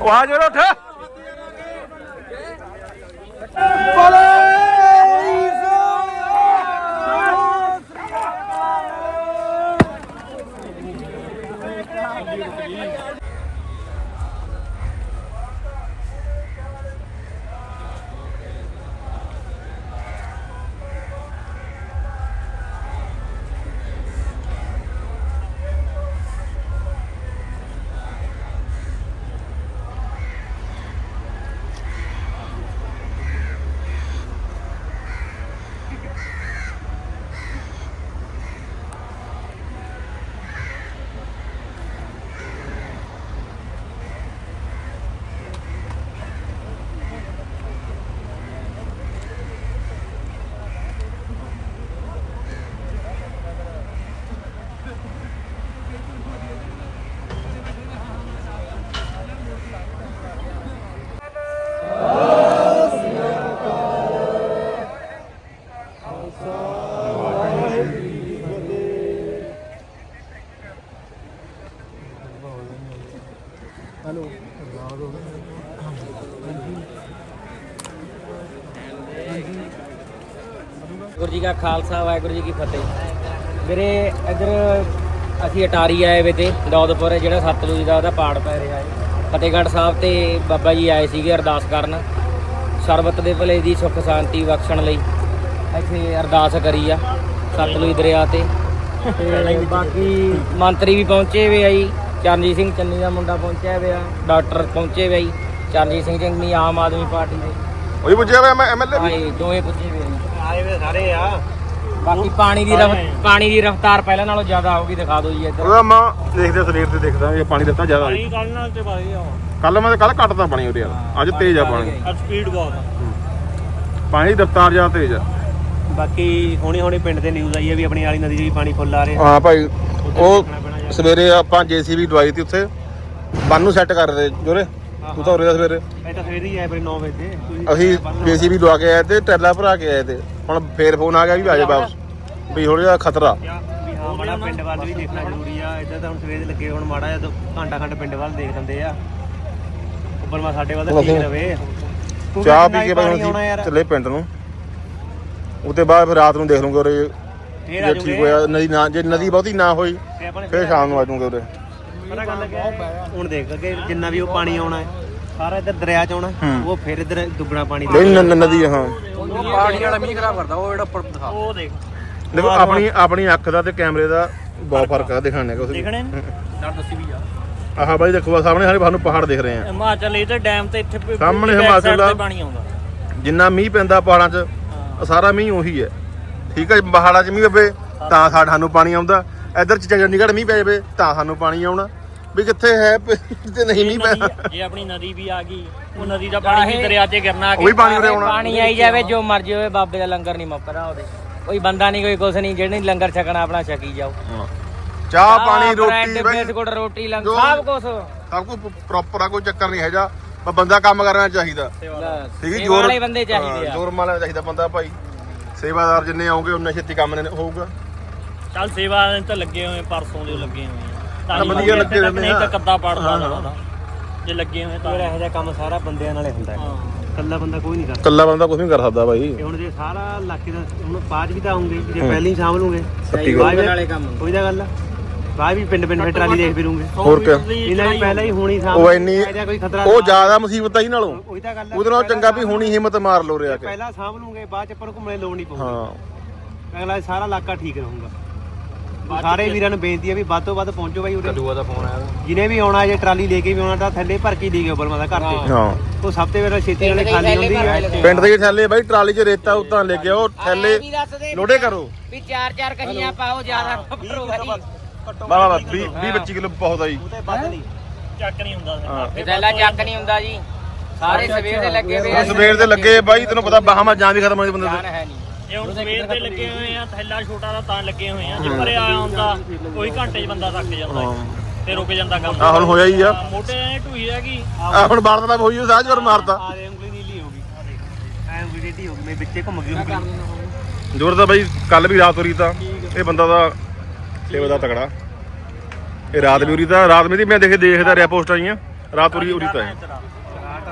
ਉਹ ਆ ਜਰਾ ਉੱਠ। ਗੁਰੂ ਜੀ ਕਾ ਖਾਲਸਾ ਵਾਹਿਗੁਰੂ ਜੀ ਕੀ ਫਤਿਹ। ਵੀਰੇ ਇੱਧਰ ਅਸੀਂ ਅਟਾਰੀ ਆਏ ਵੇ ਤੇ ਦੌਦਪੁਰ ਜਿਹੜਾ ਸਤਲੁਜ ਦਾ ਉਹਦਾ ਪਾੜ ਪੈ ਰਿਹਾ ਹੈ ਫਤਿਹਗੜ੍ਹ ਸਾਹਿਬ ਤੇ ਬਾਬਾ ਜੀ ਆਏ ਸੀਗੇ ਅਰਦਾਸ ਕਰਨ ਸਰਬਤ ਦੇ ਭਲੇ ਦੀ ਸੁੱਖ ਸ਼ਾਂਤੀ ਬਖਸ਼ਣ ਲਈ। ਇੱਥੇ ਅਰਦਾਸ ਕਰੀ ਆ ਸਤਲੁਜ ਦਰਿਆ ਤੇ। ਬਾਕੀ ਮੰਤਰੀ ਵੀ ਪਹੁੰਚੇ ਵੇ ਆ ਜੀ ਚਰਨਜੀਤ ਸਿੰਘ ਚੰਨੀ ਦਾ ਮੁੰਡਾ ਪਹੁੰਚਿਆ ਵੇ ਆ ਡਾਕਟਰ ਪਹੁੰਚੇ ਵੇ ਆ ਜੀ ਚਰਨਜੀਤ ਸਿੰਘ ਚੰਨੀ ਆਮ ਆਦਮੀ ਪਾਰਟੀ ਦੇ। ਉਹੀ ਪੁੱਛਿਆ ਵੇ ਮੈਂ ਐਮਐਲਏ ਆਏ ਦੋਵੇਂ ਪੁੱਜੇ ਵੇ। ਆਏ ਵੇ ਸਾਰੇ ਆ। ਬਾਕੀ ਪਾਣੀ ਦੀ ਰਫ ਪਾਣੀ ਦੀ ਰਫ਼ਤਾਰ ਪਹਿਲਾਂ ਨਾਲੋਂ ਜ਼ਿਆਦਾ ਹੋਊਗੀ ਦਿਖਾ ਦਿਓ ਜੀ ਇੱਧਰ। ਉਹਦਾ ਮਾਂ ਦੇਖਦੇ ਸਵੇਰ ਤੇ ਦੇਖਦਾ ਇਹ ਪਾਣੀ ਦਿੱਤਾ ਜ਼ਿਆਦਾ ਕੱਲ ਨਾਲ ਤੇ ਬਾਈ ਆ। ਕੱਲ ਮੈਂ ਕੱਲ ਘਟਦਾ ਪਾਣੀ ਉਰੇ ਯਾਰ ਅੱਜ ਤੇਜ਼ ਆ ਪਾਣੀ। ਅੱਜ ਸਪੀਡ ਬਹੁਤ ਆ। ਪਾਣੀ ਦੀ ਰਫ਼ਤਾਰ ਜ਼ਿਆਦਾ ਤੇਜ਼ ਆ। ਬਾਕੀ ਹੁਣੇ ਹੁਣੇ ਪਿੰਡ ਤੇ ਨਿਊਜ਼ ਆਈ ਹੈ ਵੀ ਆਪਣੀ ਵਾਲੀ ਨਦੀ 'ਚ ਵੀ ਪਾਣੀ ਫੁੱਲ ਆ ਰਿਹਾ। ਹਾਂ ਭਾਈ ਉਹ ਸਵੇਰੇ ਆਪਾਂ ਜੀਸੀਬੀ ਦਵਾਈ ਤੀ ਉੱਥੇ। ਬੰਨ ਨੂੰ ਸੈੱਟ ਕਰ ਰਹੇ ਜੋਰੇ। ਤੂੰ ਤਾਂ ਉਰੇ ਦਾ ਸਵੇਰੇ। ਇਹ ਤਾਂ ਸਵੇਰੇ ਹੀ ਆਏ ਬਰੇ 9 ਵਜੇ। ਤੇ ਤੁਸੀਂ ਅਸੀਂ ਜੀਸੀਬੀ ਦਵਾ ਕੇ ਆਏ ਤੇ ਟੈਲਾ ਭਰਾ ਕੇ ਆਏ ਤੇ। ਹੁਣ ਫੇਰ ਫੋਨ ਆ ਗਿਆ ਵੀ ਆ ਜਾ ਵਾਪਸ। ਵੀ ਥੋੜਾ ਜਿਹਾ ਖਤਰਾ। ਕਿਹਾ ਵੀ ਹਾਂ ਮਾੜਾ ਪਿੰਡ ਵੱਲ ਵੀ ਦੇਖਣਾ ਜ਼ਰੂਰੀ ਆ। ਇੱਧਰ ਤਾਂ ਹੁਣ ਸਵੇਰੇ ਲੱਗੇ ਹੁਣ ਮਾੜਾ ਜਿਹਾ ਤਾਂ ਘੰਟਾ ਘੰਟਾ ਪਿੰਡ ਵੱਲ ਦੇਖ ਲੈਂਦੇ ਆ। ਉੱਪਰ ਮਾ ਸਾਡੇ ਵੱਲ ਤਾਂ ਠੀਕ ਰਵੇ। ਚਾਹ ਪੀ ਕੇ ਬਸ ਪਾਣੀ ਆਉਣਾ ਅਸੀਂ ਯਾਰ? ਚੱਲੇ ਪਿੰਡ ਨੂੰ। ਉਤੇ ਬਾਅਦ ਫਿਰ ਰਾਤ ਨੂੰ ਦੇਖ ਲੂੰਗੇ ਉਰੇ ਫੇਰ ਆ ਜੇ ਠੀਕ ਜੂਗੇ। ਹੋਇਆ ਨਦੀ ਨਾ ਜੇ ਨਦੀ ਬਹੁਤੀ ਨਾ ਹੋਈ ਤੇ ਆਪਾਂ ਨੇ ਫਿਰ ਸ਼ਾਮ ਨੂੰ ਆ ਜਾਊਂਗੇ ਉਰੇ। ਪਤਾ ਗੱਲ ਕੀ ਹੈ? ਹੁਣ ਦੇਖ ਅੱਗੇ ਜਿੰਨਾ ਵੀ ਉਹ ਪਾਣੀ ਆਉਣਾ ਹੈ ਸਾਰਾ ਇੱਧਰ ਦਰਿਆ ਚ ਆਉਣਾ ਉਹ ਫਿਰ ਇੱਧਰ ਦੁੱਗਣਾ ਪਾਣੀ ਨਹੀਂ ਨ- ਨ- ਨਦੀ ਹਾਂ। ਪਾਣੀ ਵਾਲਾ ਮੀਂਹ ਖਰਾਬ ਕਰਦਾ ਉਹ ਜਿਹੜਾ ਉੱਪਰ ਦਿਖਾ। ਉਹ ਦੇਖ। ਦੇਖੋ ਆਪਣੀ ਆਪਣੀ ਅੱਖ ਦਾ ਤੇ ਕੈਮਰੇ ਦਾ ਬਹੁਤ ਫ਼ਰਕ ਆ ਦਿਖਾਣੇ ਕਾ ਦੇਖਣੇ ਨੇ? ਨਾਲ ਦੱਸੀ ਵੀ ਆ। ਆਹ ਬਾਈ ਦੇਖੋ ਆਹ ਸਾਹਮਣੇ ਸਾਰੇ ਸਾਨੂੰ ਪਹਾੜ ਦਿਖ ਰਹੇ ਆ। ਹਿਮਾਚਲ ਇਹ ਤੇ ਡੈਮ ਤੇ ਇੱਥੇ ਪ- ਸਾਹਮਣੇ back ਹਿਮਾਚਲ side ਦਾ- ਤੇ ਪਾਣੀ ਆਉਂਦਾ। ਜਿੰਨਾ ਮੀਂਹ ਪੈਂਦਾ ਪਹਾੜਾਂ 'ਚ ਆਹ ਸਾਰਾ ਮੀਂਹ ਉਹੀ ਹੈ। ਠੀਕ ਹੈ ਪਹਾੜਾਂ 'ਚ ਮੀਂਹ ਪਵੇ ਤਾਂ ਸਾਡਾ ਸਾਨੂੰ ਪਾਣੀ ਆਉਂਦਾ। ਇੱਧਰ ਚ ਚੰਡੀਗੜ੍ਹ ਮੀਂਹ ਪੈ ਜਾਵੇ ਤਾਂ ਸਾਨੂੰ ਪਾਣੀ ਆਉਣਾ। ਵੀ ਕਿੱਥੇ ਹੈ ਪ- ਤੇ ਨਹੀਂ ਮੀਂਹ ਨਦੀ- ਜੇ ਆਪਣੀ ਨਦੀ ਵੀ ਆ ਗਈ ਉਹ ਨਦੀ ਦਾ ਪਾਣੀ ਵੀ ਦਰਿਆ 'ਚ ਗਿਰਨਾ ਉਹ ਵੀ ਪਾਣੀ ਉਰੇ ਆਉਣਾ। ਪਾਣੀ ਆਈ ਜਾਵੇ ਜੋ ਮਰਜ਼ੀ ਹੋਵੇ ਬਾਬੇ ਦਾ ਲੰਗਰ ਨਹੀਂ ਮੁੱਕਦਾ ਉਹਦੇ ਕੋਈ ਬੰਦਾ ਨਹੀਂ ਕੋਈ ਕੁਛ ਨਹੀਂ ਜਿਹੜੇ ਲੰਗਰ ਛਕਣਾ ਆਪਣਾ ਛਕੀ ਜਾਓ। ਚਾਹ ਪਾਣੀ ਰੋਟੀ ਬਾਈ। ਬਿਸਕੁਟ ਰੋਟੀ ਲੰਗਰ ਜੋ- ਸਭ ਕੁਝ ਸਭ ਕੁਝ ਪ੍ਰੋਪਰ ਆ ਕੋਈ ਚੱਕਰ ਨਹੀਂ ਹੈਗਾ। ਪਰ ਬੰਦਾ ਕੰਮ ਕਰਨਾ ਚਾਹੀਦਾ। ਠੀਕ ਹੈ ਜੋਰ ਵਾਲੇ ਬੰਦੇ ਚਾਹੀਦੇ ਹਾਂ, ਆ। ਜੋਰ ਮਾਲਾ ਚਾਹੀਦਾ ਬੰਦਾ ਭਾਈ। ਸੇਵਾਦਾਰ ਜਿੰਨੇ ਆਉਂਗੇ ਉਨਾ ਛੇਤੀ ਕੰਮ ਨੇ ਹੋਊਗਾ। ਚੱਲ ਸੇਵਾ ਤਾਂ ਲੱਗੇ ਹੋਏ ਪਰਸੋਂ ਦੇ ਲੱਗੇ ਹੋਏ ਆ। ਤਾਂ ਵਧੀਆ ਲੱਗੇ ਰਹਿੰਦੇ ਨਹੀਂ ਤਾਂ। ਕੱਦਾ ਪੜਦਾ ਜੇ ਲੱਗੇ ਹੋਏ ਤਾਂ। ਇਹੋ ਜਿਹਾ ਕੰਮ ਸਾਰਾ ਬੰਦਿਆਂ ਨਾਲੇ ਹੁੰਦਾ ਹੈ। ਇਕੱਲਾ ਬੰਦਾ ਕੋਈ ਨਹੀਂ ਕਰਦਾ। ਇਕੱਲਾ ਬੰਦਾ ਕੁਝ ਨਹੀਂ ਕਰ ਸਕਦਾ ਭਾਈ ਤੇ ਹੁਣ ਜੇ ਸਾਰਾ ਇਲਾਕੇ ਦਾ ਹੁਣ ਬਾਅਦ ਵੀ ਤਾਂ ਆਉਂਗੇ ਜੇ ਪਹਿਲਾਂ ਹੀ ਸਾਂਭ ਲੂਗੇ। ਸਹੀ ਗੱਲ। ਵਾਲੇ ਕੰਮ। ਕੋਈ ਤਾਂ ਗੱਲ ਬਾਅਦ ਵੀ ਪਿੰਡ ਪਿੰਡ ਟਰਾਲੀ ਦੇਖ ਫਿਰੂਗੇ ਹੋਰ ਕਿਆ? ਇਹਨਾਂ ਨੇ ਪਹਿਲਾਂ ਹੀ ਹੋਣੀ ਸਾਂਭ ਉਹ ਇੰਨੀ ਇਹਦਾ ਕੋਈ ਖਤਰਾ ਉਹ ਜ਼ਿਆਦਾ ਮੁਸੀਬਤ ਆ ਹੀ ਨਾਲੋਂ। ਉਹੀ ਤਾਂ ਗੱਲ ਆ। ਉਹਦੇ ਨਾਲ ਚੰਗਾ ਵੀ ਹੁਣੀ ਹਿੰਮਤ ਮਾਰ ਲੋ ਰਿਆ ਕੇ। ਪਹਿਲਾਂ ਸਾਂਭ ਲੂਗੇ ਬਾਅਦ ਚ ਆਪਾਂ ਨੂੰ ਘੁੰਮਣੇ ਲੋੜ ਨਹੀਂ ਪਊਗੀ। ਹਾਂ। ਅਗਲਾ ਸਾਰਾ ਇਲਾਕਾ ਠੀਕ ਰਹੂਗਾ। ਸਾਰੇ ਵੀਰਾਂ ਨੂੰ ਬੇਨਤੀ ਹੈ ਵੀ ਵੱਧ ਤੋਂ ਵੱਧ ਪਹੁੰਚੋ ਬਾਈ ਉਰੇ। ਦੂਆ ਦਾ ਫੋਨ ਆਇਆ ਜਿਹਨੇ ਵੀ ਆਉਣਾ ਜੇ ਟਰਾਲੀ ਲੈ ਕੇ ਵੀ ਆਉਣਾ ਤਾਂ ਥੱਲੇ ਭਰ ਕੇ ਦੇ ਗਿਆ ਬਲਮਾ ਦਾ ਘਰ ਤੇ। ਹਾਂ। ਉਹ ਸਭ ਤੋਂ ਪਹਿਲਾਂ ਛੇਤੀ ਨਾਲੇ ਖਾਲੀ ਹੁੰਦੀ ਹੈ ਪਿੰਡ ਦੇ ਥੈਲੇ ਬਾਈ ਟਰਾਲੀ 'ਚ ਰੇਤਾ ਉਤਾਂ ਲੈ ਕੇ ਆਓ ਥੈਲੇ ਲੋਡੇ ਕਰੋ। ਵੀ ਚਾਰ ਚਾਰ ਕਹੀਆਂ ਪਾਓ ਜ਼ਿਆਦਾ ਨਾ ਭਰੋ ਭਾਈ ਵਾਹ ਵਾਹ 20 25 ਕਿਲੋ ਬਹੁਤ ਆ ਜੀ। ਉਹ ਤੇ ਵੱਧ ਨਹੀਂ। ਚੱਕ ਨਹੀਂ ਹੁੰਦਾ ਹਾਂ। ਇਹ ਥੈਲਾ ਚੱਕ ਨਹੀਂ ਹੁੰਦਾ ਜੀ। ਸਾਰੇ ਸਵੇਰ ਦੇ ਲੱਗੇ ਹੋਏ ਹੁਣ ਸਵੇਰ ਦੇ ਲੱਗੇ ਬਾਈ ਤੈਨੂੰ ਪਤਾ ਬਾਹਾਂ ਜਾਂ ਵੀ ਖਤਮ ਹੋ ਜਾਂਦੇ ਬੰਦੇ ਜਾਨ ਦੇ ਹੈ ਨਹੀਂ। ਇਹ ਹੁਣ ਸਵੇਰ ਦੇ ਲੱਗੇ ਹੋਏ ਆ ਥੈਲਾ ਛੋਟਾ ਦਾ ਤਾਂ ਲੱਗੇ ਹੋਏ ਆ। ਜੇ ਭਰਿਆ ਹੁੰਦਾ ਕੋਈ ਘੰਟੇ 'ਚ ਬੰਦਾ ਥੱਕ ਜਾਂਦਾ ਹੈ। ਤੇ ਰੁਕ ਜਾਂਦਾ ਕੰਮ। ਆ ਹੁਣ ਹੋਇਆ ਹੀ ਆ। ਮੋਟੇ ਐ ਢੂਈ ਰਹਿ ਗਈ। ਆ ਹੁਣ ਬਾਲਦਾ ਤਾਂ ਹੋਈ ਉਹ ਸਾਜ ਜੋਰ ਮਾਰਤਾ। ਆ ਦੇ ਉਂਗਲੀ ਨੀਲੀ ਹੋ ਗਈ। ਐ ਉਂਗਲੀ ਟੇਢੀ ਹੋ ਗਈ ਮੈਂ ਵਿੱਚੇ ਘੁੰਮ ਗਈ ਉਂਗਲੀ। ਜੋਰ ਤਾਂ ਬਾਈ ਕੱਲ ਵੀ ਰਾਤ ਉਰੀ ਤਾਂ। ਇਹ ਬੰਦਾ ਦਾ ਸੇਵਾ ਦਾ ਤਕੜਾ। ਇਹ ਰਾਤ ਵੀ ਉਰੀ ਤਾਂ ਰਾਤ ਦੀ ਮੈਂ ਦੇਖੇ ਦੇਖਦਾ ਰਿਹਾ ਪੋਸਟਾਂ ਆਈਆਂ। ਰਾਤ ਉਰੀ ਉਰੀ ਤਾਂ।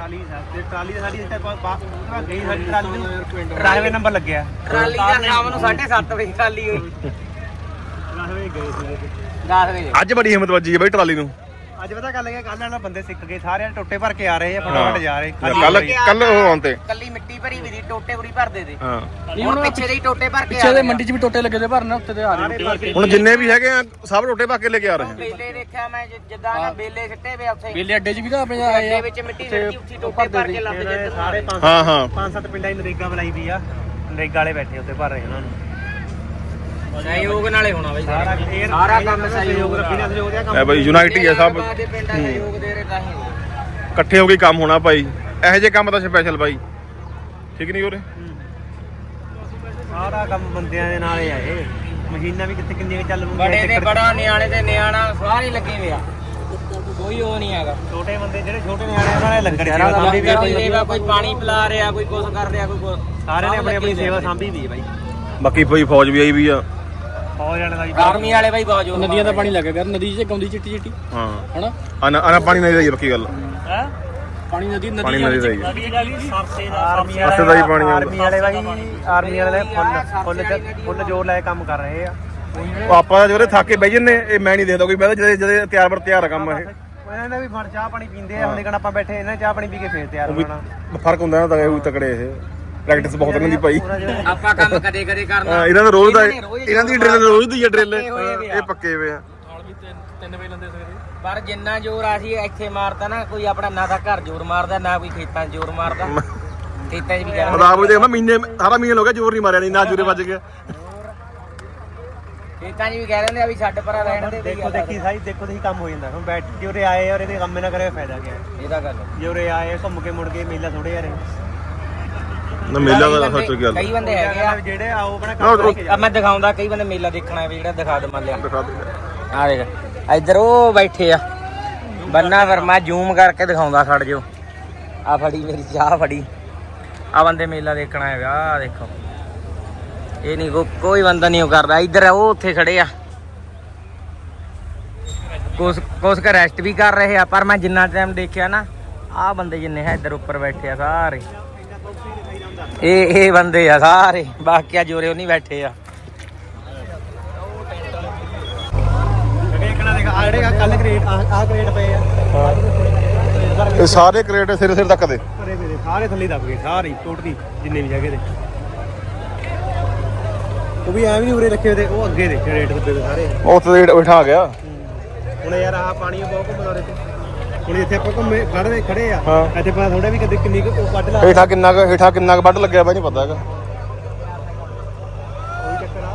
ਟਰਾਲੀ ਸਾਡੇ ਟਰਾਲੀ ਤਾਂ ਸਾਡੀ ਇੱਥੇ ਬਾਹਰ ਗਈ ਸਾਡੀ ਟਰਾਲੀ ਨੂੰ ਡਰਾਈਵੇ ਨੰਬਰ ਲੱਗਿਆ। ਟਰਾਲੀ ਦਾ ਸ਼ਾਮ ਨੂੰ 7:30 ਵਜੇ ਖਾਲੀ ਹੋਈ। ਡਰਾਈਵੇ ਗਏ ਸੀ। 10 ਵਜੇ। ਅੱਜ ਬੜੀ ਹਿੰਮਤ ਵੱਜੀ ਹੈ ਬਾਈ ਟਰਾਲੀ ਨੂੰ। ਅੱਜ ਪਤਾ ਗੱਲ ਹੈ ਕੱਲ ਨਾਲ ਬੰਦੇ ਸਿੱਖ ਗਏ ਸਾਰਿਆਂ ਟੋਟੇ ਭਰ ਕੇ ਆ ਰਹੇ ਆ ਫਟਾਫਟ ਜਾ ਰਹੇ ਕੱਲ ਕੱਲ ਉਹ ਆਉਂਦੇ। ਕੱਲੀ ਮਿੱਟੀ ਭਰੀ ਵੀ ਦੀ ਟੋਟੇ ਪੂਰੀ ਭਰਦੇ ਤੇ ਹਾਂ। ਹੁਣ ਪਿੱਛੇ ਦੇ ਹੀ ਟੋਟੇ ਭਰ ਕੇ ਆ ਪਿੱਛੇ ਦੇ ਮੰਡੀ 'ਚ ਵੀ ਟੋਟੇ ਲੱਗੇ ਤੇ ਭਰਨ ਉੱਤੇ ਤੇ ਆ ਰਹੇ ਹੁਣ ਜਿੰਨੇ ਵੀ ਹੈਗੇ ਆ ਸਭ ਰੋਟੇ ਪਾ ਕੇ ਲੈ ਕੇ ਆ ਰਹੇ ਆ। ਬੇਲੇ ਦੇਖਿਆ ਮੈਂ ਜਿੱਦਾਂ ਨਾ ਬੇਲੇ ਸਿੱਟੇ ਵੇ ਉੱਥੇ। ਬੇਲੇ ਅੱਡੇ 'ਚ ਵੀ ਤਾਂ ਆਪਣੇ ਆਏ ਅੱਡੇ ਆ। ਵਿੱਚ ਮਿੱਟੀ ਸਿੱਟੀ ਉੱਥੇ ਟੋਟੇ ਭਰ ਕੇ ਲੱਦ ਸਾਰੇ ਸਾਰੇ ਪੰਜ ਹਾਂ ਹਾਂ। ਪੰਜ ਸੱਤ ਪਿੰਡਾਂ ਦੀ ਨਰੇਗਾ ਬੁਲਾਈ ਵੀ ਆ। ਨਰੇਗਾ ਵਾਲੇ ਬੈਠੇ ਉੱਤੇ ਭਰ ਰਹੇ ਉਹਨਾਂ ਨੂੰ। ਸਹਿਯੋਗ ਨਾਲੇ ਹੋਣਾ ਬਈ। ਸਾਰਾ ਸਾਰਾ ਕੰਮ ਸਹਿਯੋਗ ਰੱਖੀ ਨਾਲ ਸਹਿਯੋਗ ਦਾ ਕੰਮ ਇਹ ਬਾਈ ਯੂਨਾਈਟੀ ਹੈ ਸਭ। ਦੇ ਪਿੰਡਾਂ ਸਹਿਯੋਗ ਦੇ ਰਹੇ ਤਾਂ ਹੀ ਹੋਊਗਾ। ਇਕੱਠੇ ਹੋ ਕੇ ਕੰਮ ਹੋਣਾ ਭਾਈ। ਇਹੋ ਜਿਹੇ ਕੰਮ ਦਾ ਸਪੈਸ਼ਲ ਬਾਈ। ਠੀਕ ਨਹੀਂ ਹੋਰੇ ਸਾਰਾ ਕੰਮ ਬੰਦਿਆਂ ਦੇ ਨਾਲ ਹੀ ਆ ਇਹ। ਮਸ਼ੀਨਾਂ ਵੀ ਕਿੱਥੇ ਕਿੰਨੀਆਂ ਕੁ ਚੱਲ ਬੜੇ ਪੂਗੀਆਂ ਦੇ ਬੜਾ ਨਿਆਣੇ ਤੇ ਨਿਆਣਾ ਸਾਰੇ ਲੱਗੇ ਹੋਏ ਆ। ਕੋਈ ਉਹ ਨਹੀਂ ਹੈਗਾ। ਛੋਟੇ ਬੰਦੇ ਜਿਹੜੇ ਛੋਟੇ ਨਿਆਣੇ ਉਹਨਾਂ ਨੇ ਲੰਗਰ ਸੇਵਾ ਕੋਈ ਸਾਂਭੀ ਵੀ ਆ ਬਾਈ ਸੇਵਾ ਕੋਈ ਪਾਣੀ ਪਿਲਾ ਰਿਹਾ ਕੋਈ ਕੁਛ ਕਰ ਰਿਹਾ ਕੋਈ ਕੁਛ। ਸਾਰਿਆਂ ਨੇ ਆਪਣੀ ਆਪਣੀ ਸੇਵਾ ਸਾਂਭੀ ਵੀ ਹੈ ਬਾਈ। ਬਾਕੀ ਭਾਈ ਫੌਜ ਵੀ ਆਈ ਵੀ ਆ। ਬਹੁਤ ਜਾਣੇ ਦਾ ਜੀ ਆਰਮੀ ਵਾਲੇ ਬਾਈ ਜੋਰ ਨਦੀਆਂ ਦਾ ਪਾਣੀ ਲੱਗ ਗਿਆ ਨਦੀ 'ਚ ਗਾਉਂਦੀ ਚਿੱਟੀ ਚਿੱਟੀ। ਹਾਂ। ਹਨਾ? ਅਨਾ ਅਨਾ ਪਾਣੀ ਨਹੀਂ ਰਹੀ ਬਾਕੀ ਗੱਲ ਹੈ? ਪਾਣੀ ਨਦੀ ਨਦੀ ਪਾਣੀ ਨਹੀਂ ਰਹੀ ਨਦੀ ਦਾ ਵੀ ਸਰਸੇ ਦਾ ਆਰਮੀ ਸਰਸੇ ਦਾ ਹੀ ਪਾਣੀ। ਆਰਮੀ ਵਾਲੇ ਬਾਈ ਆਰਮੀ ਵਾਲੇ ਫੁੱਲ ਫੁੱਲ ਫੁੱਲ ਜੋਰ ਲੈ ਕੇ ਕੰਮ ਕਰ ਰਹੇ ਆ। ਆਪਾਂ ਜਿਹੜੇ ਥੱਕ ਬਹਿ ਜੰਨੇ ਇਹ ਮੈਂ ਨਹੀਂ ਦੇਖਦਾ ਕੋਈ ਮੈਂ ਤਾਂ ਜਦੇ ਜਦੇ ਤਿਆਰ ਬਰ ਤਿਆਰ ਕੰਮ ਇਹ। ਇਹਨਾਂ ਨੇ ਵੀ ਫੜ ਚਾਹ ਪਾਣੀ ਪੀਂਦੇ ਆ ਹੁਣ ਦੇਖਣ ਆਪਾਂ ਬੈਠੇ ਇਹਨਾਂ ਚਾਹ ਪਾਣੀ ਪੀ ਕੇ ਫੇਰ ਤਿਆਰ ਹੋਣਾ। ਫ਼ਰਕ ਹੁੰਦਾ ਨਾ ਤਾਂ ਇਹ ਤਕੜੇ ਇਹ। ਪ੍ਰੈਕਟਿਸ ਬਹੁਤ ਇਹਨਾਂ ਦੀ ਪਾਈ ਆਪਾਂ ਕੰਮ ਕਦੇ ਕਦੇ ਕਰਨਾ। ਇਹਨਾਂ ਦਾ ਰੋਜ਼ ਦਾ ਇਹਨਾਂ ਦੀ ਡਰਿਲ ਰੋਜ਼ ਦੀ ਹੈ ਡਰਿਲ ਪੱਕੇ ਹੋਏ ਵੀ ਆ। ਇਹ ਪੱਕੇ ਹੋਏ ਆ। ਪਰ ਜਿੰਨਾ ਜ਼ੋਰ ਅਸੀਂ ਇੱਥੇ ਮਾਰਦਾ ਨਾ ਕੋਈ ਆਪਣਾ ਨਾ ਤਾਂ ਘਰ ਜ਼ੋਰ ਮਾਰਦਾ ਨਾ ਕੋਈ ਖੇਤਾਂ 'ਚ ਜ਼ੋਰ ਮਾਰਦਾ। ਖੇਤਾਂ 'ਚ ਵੀ ਖਰਾਬ ਹੋ ਜਾਏਗਾ ਮੈਂ ਮਹੀਨੇ ਸਾਰਾ ਮਹੀਨਾ ਹੋ ਗਿਆ ਜ਼ੋਰ ਨਹੀਂ ਮਾਰਿਆ ਨਹੀਂ ਨਾ ਜੂਰੇ ਵੱਜ ਗਿਆ ਖੇਤਾਂ 'ਚ ਵੀ ਕਹਿ ਦਿੰਦੇ ਆ ਵੀ ਛੱਡ ਪਰਾਂ ਰਹਿਣ ਦੇ ਦੇਖੋ ਦੇਖੀ ਸਾਈ ਦੇਖੋ ਦੇਖੀ ਕੰਮ ਹੋ ਜਾਂਦਾ। ਹੁਣ ਬੈਠ ਉਰੇ ਆਏ ਔਰ ਇਹਦੇ ਕੰਮ ਨਾ ਕਰੇ ਫਾਇਦਾ ਕੀ ਹੈ ਇਹਦਾ ਗੱਲ ਜੇ ਉਰੇ ਆਏ ਘੁੰਮ ਕੇ ਮੁੜ ਕੇ ਮੇਲਾ ਥੋੜੇ ਯਾਰ ਨਾ ਮੇਲਾ ਦਾ ਬੰਦੇ- ਸੱਚ ਗੱਲ ਕਈ ਬੰਦੇ ਹੈਗੇ ਆ। ਜਿਹੜੇ ਆਓ ਆਪਣਾ ਕੰਮ ਕਰਕੇ ਆ ਮੈਂ ਦਿਖਾਉਂਦਾ ਕਈ ਬੰਦੇ ਮੇਲਾ ਦੇਖਣਾ ਹੈ ਵੀ ਜਿਹੜਾ ਦਿਖਾ ਦਵਾਂ ਲਿਆ ਦਿਖਾ ਦੇ ਆ ਦੇਖ ਇੱਧਰ ਉਹ ਬੈਠੇ ਆ। ਬੰਨਾ ਫਿਰ ਮੈਂ ਜ਼ੂਮ ਕਰਕੇ ਦਿਖਾਉਂਦਾ ਖੜ ਜੋ ਆ ਫੜੀ ਮੇਰੀ ਚਾਹ ਫੜੀ। ਆ ਬੰਦੇ ਮੇਲਾ ਦੇਖਣਾ ਹੈਗਾ ਆ ਦੇਖੋ। ਇਹ ਨਹੀਂ ਕੋਈ ਬੰਦਾ ਨਹੀਂ ਉਹ ਕਰਦਾ ਇੱਧਰ ਉਹ ਉੱਥੇ ਖੜੇ ਆ। ਕੁਛ ਕੁਛ ਕ ਰੈਸਟ ਵੀ ਕਰ ਰਹੇ ਆ ਪਰ ਮੈਂ ਜਿੰਨਾ ਟਾਈਮ ਦੇਖਿਆ ਨਾ ਆ ਬੰਦੇ ਜਿੰਨੇ ਹੈ ਇੱਧਰ ਉੱਪਰ ਬੈਠੇ ਆ ਸਾਰੇ। ਇਹ ਇਹ ਬੰਦੇ ਆ ਸਾਰੇ। ਬਾਕੀਆਂ ਜੋਰੇ ਉਹ ਨਹੀਂ ਬੈਠੇ ਆ। ਦੇਖਣਾ ਦੇਖ ਆ ਜਿਹੜੇ ਕੱਲ ਗ੍ਰੇਡ ਆ ਗ੍ਰੇਡ ਪਏ ਆ ਇਹ ਸਾਰੇ ਕ੍ਰੇਟ ਸਿਰ ਸਿਰ ਤੱਕ ਦੇ। ਸਾਰੇ ਥੱਲੇ ਦੱਬ ਗਏ ਸਾਰੇ ਟੋਟਲੀ ਜਿੰਨੇ ਵੀ ਜਗ੍ਹਾ ਦੇ ਉਹ ਵੀ ਐਵੇਂ ਨਹੀਂ ਉਰੇ ਰੱਖੇ ਹੋਏ ਤੇ ਉਹ ਅੱਗੇ ਦੇ ਰੇਟ ਦੱਬੇ ਹੋਏ ਸਾਰੇ। ਉਹ ਦੇ ਬਿਠਾ ਗਿਆ। ਹੁਣ ਯਾਰ ਆਹ ਪਾਣੀ ਬਹੁਤ ਘੁੰਮਦਾ ਉਰੇ ਤੇ। ਹੁਣ ਇੱਥੇ ਆਪਾਂ ਘੁੰਮੇ ਖੜੇ ਖੜੇ ਆ। ਹਾਂ। ਇੱਥੇ ਪਤਾ ਥੋੜਾ ਵੀ ਕਦੇ ਕਿੰਨੀ ਕੁ ਉਹ ਕੱਢ ਲਾ। ਹੇਠਾਂ ਕਿੰਨਾ ਕੁ ਹੇਠਾਂ ਕਿੰਨਾ ਕੁ ਵੱਢ ਲੱਗਿਆ ਬਾਈ ਨਹੀਂ ਪਤਾ ਹੈਗਾ। ਕੋਈ ਚੱਕਰ ਆ।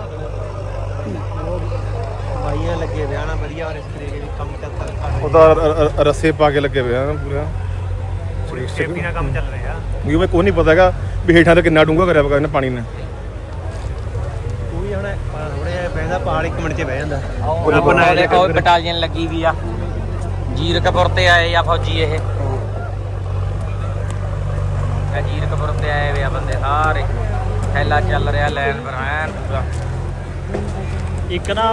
ਵਾਈਆਂ ਲੱਗੇ ਵਿਆਹ ਨਾ ਵਧੀਆ ਔਰ ਇਸ ਤਰੀਕੇ ਵੀ ਕੰਮ ਚੱਲਦਾ ਕਰ ਉਹਦਾ ਰ- ਰ- ਰੱਸੇ ਪਾ ਕੇ ਲੱਗੇ ਹੋਏ ਆ ਨਾ ਪੂਰਾ। ਪੂਰੀ ਸੇਫਟੀ ਨਾਲ ਕੰਮ ਚੱਲ ਰਿਹਾ। ਵੀ ਮੈਂ ਕੋਈ ਨਹੀਂ ਪਤਾ ਹੈਗਾ ਵੀ ਹੇਠਾਂ ਤੇ ਕਿੰਨਾ ਡੂੰਘਾ ਕਰਿਆ ਪਗਾ ਇਹਨੇ ਪਾਣੀ ਨੇ। ਉਹ ਵੀ ਹੁਣ ਥੋੜਾ ਜਿਹਾ ਬਹਿੰਦਾ ਪਹਾੜ ਇੱਕ ਮਿੰਟ 'ਚ ਬਹਿ ਜਾਂਦਾ। ਦੇਖੋ ਬਟਾਲੀਅਨ ਲੱਗੀ ਵੀ ਆ। ਜੀਰਕਪੁਰ ਤੇ ਆਏ ਆ ਫੌਜੀ ਇਹ। ਇਹ ਜੀਰਕਪੁਰ ਤੇ ਆਏ ਵੇ ਆ ਬੰਦੇ ਸਾਰੇ। ਥੈਲਾ ਚੱਲ ਰਿਹਾ ਲੈਣ ਪਰ ਐਨ ਪੂਰਾ। ਇੱਕ ਨਾ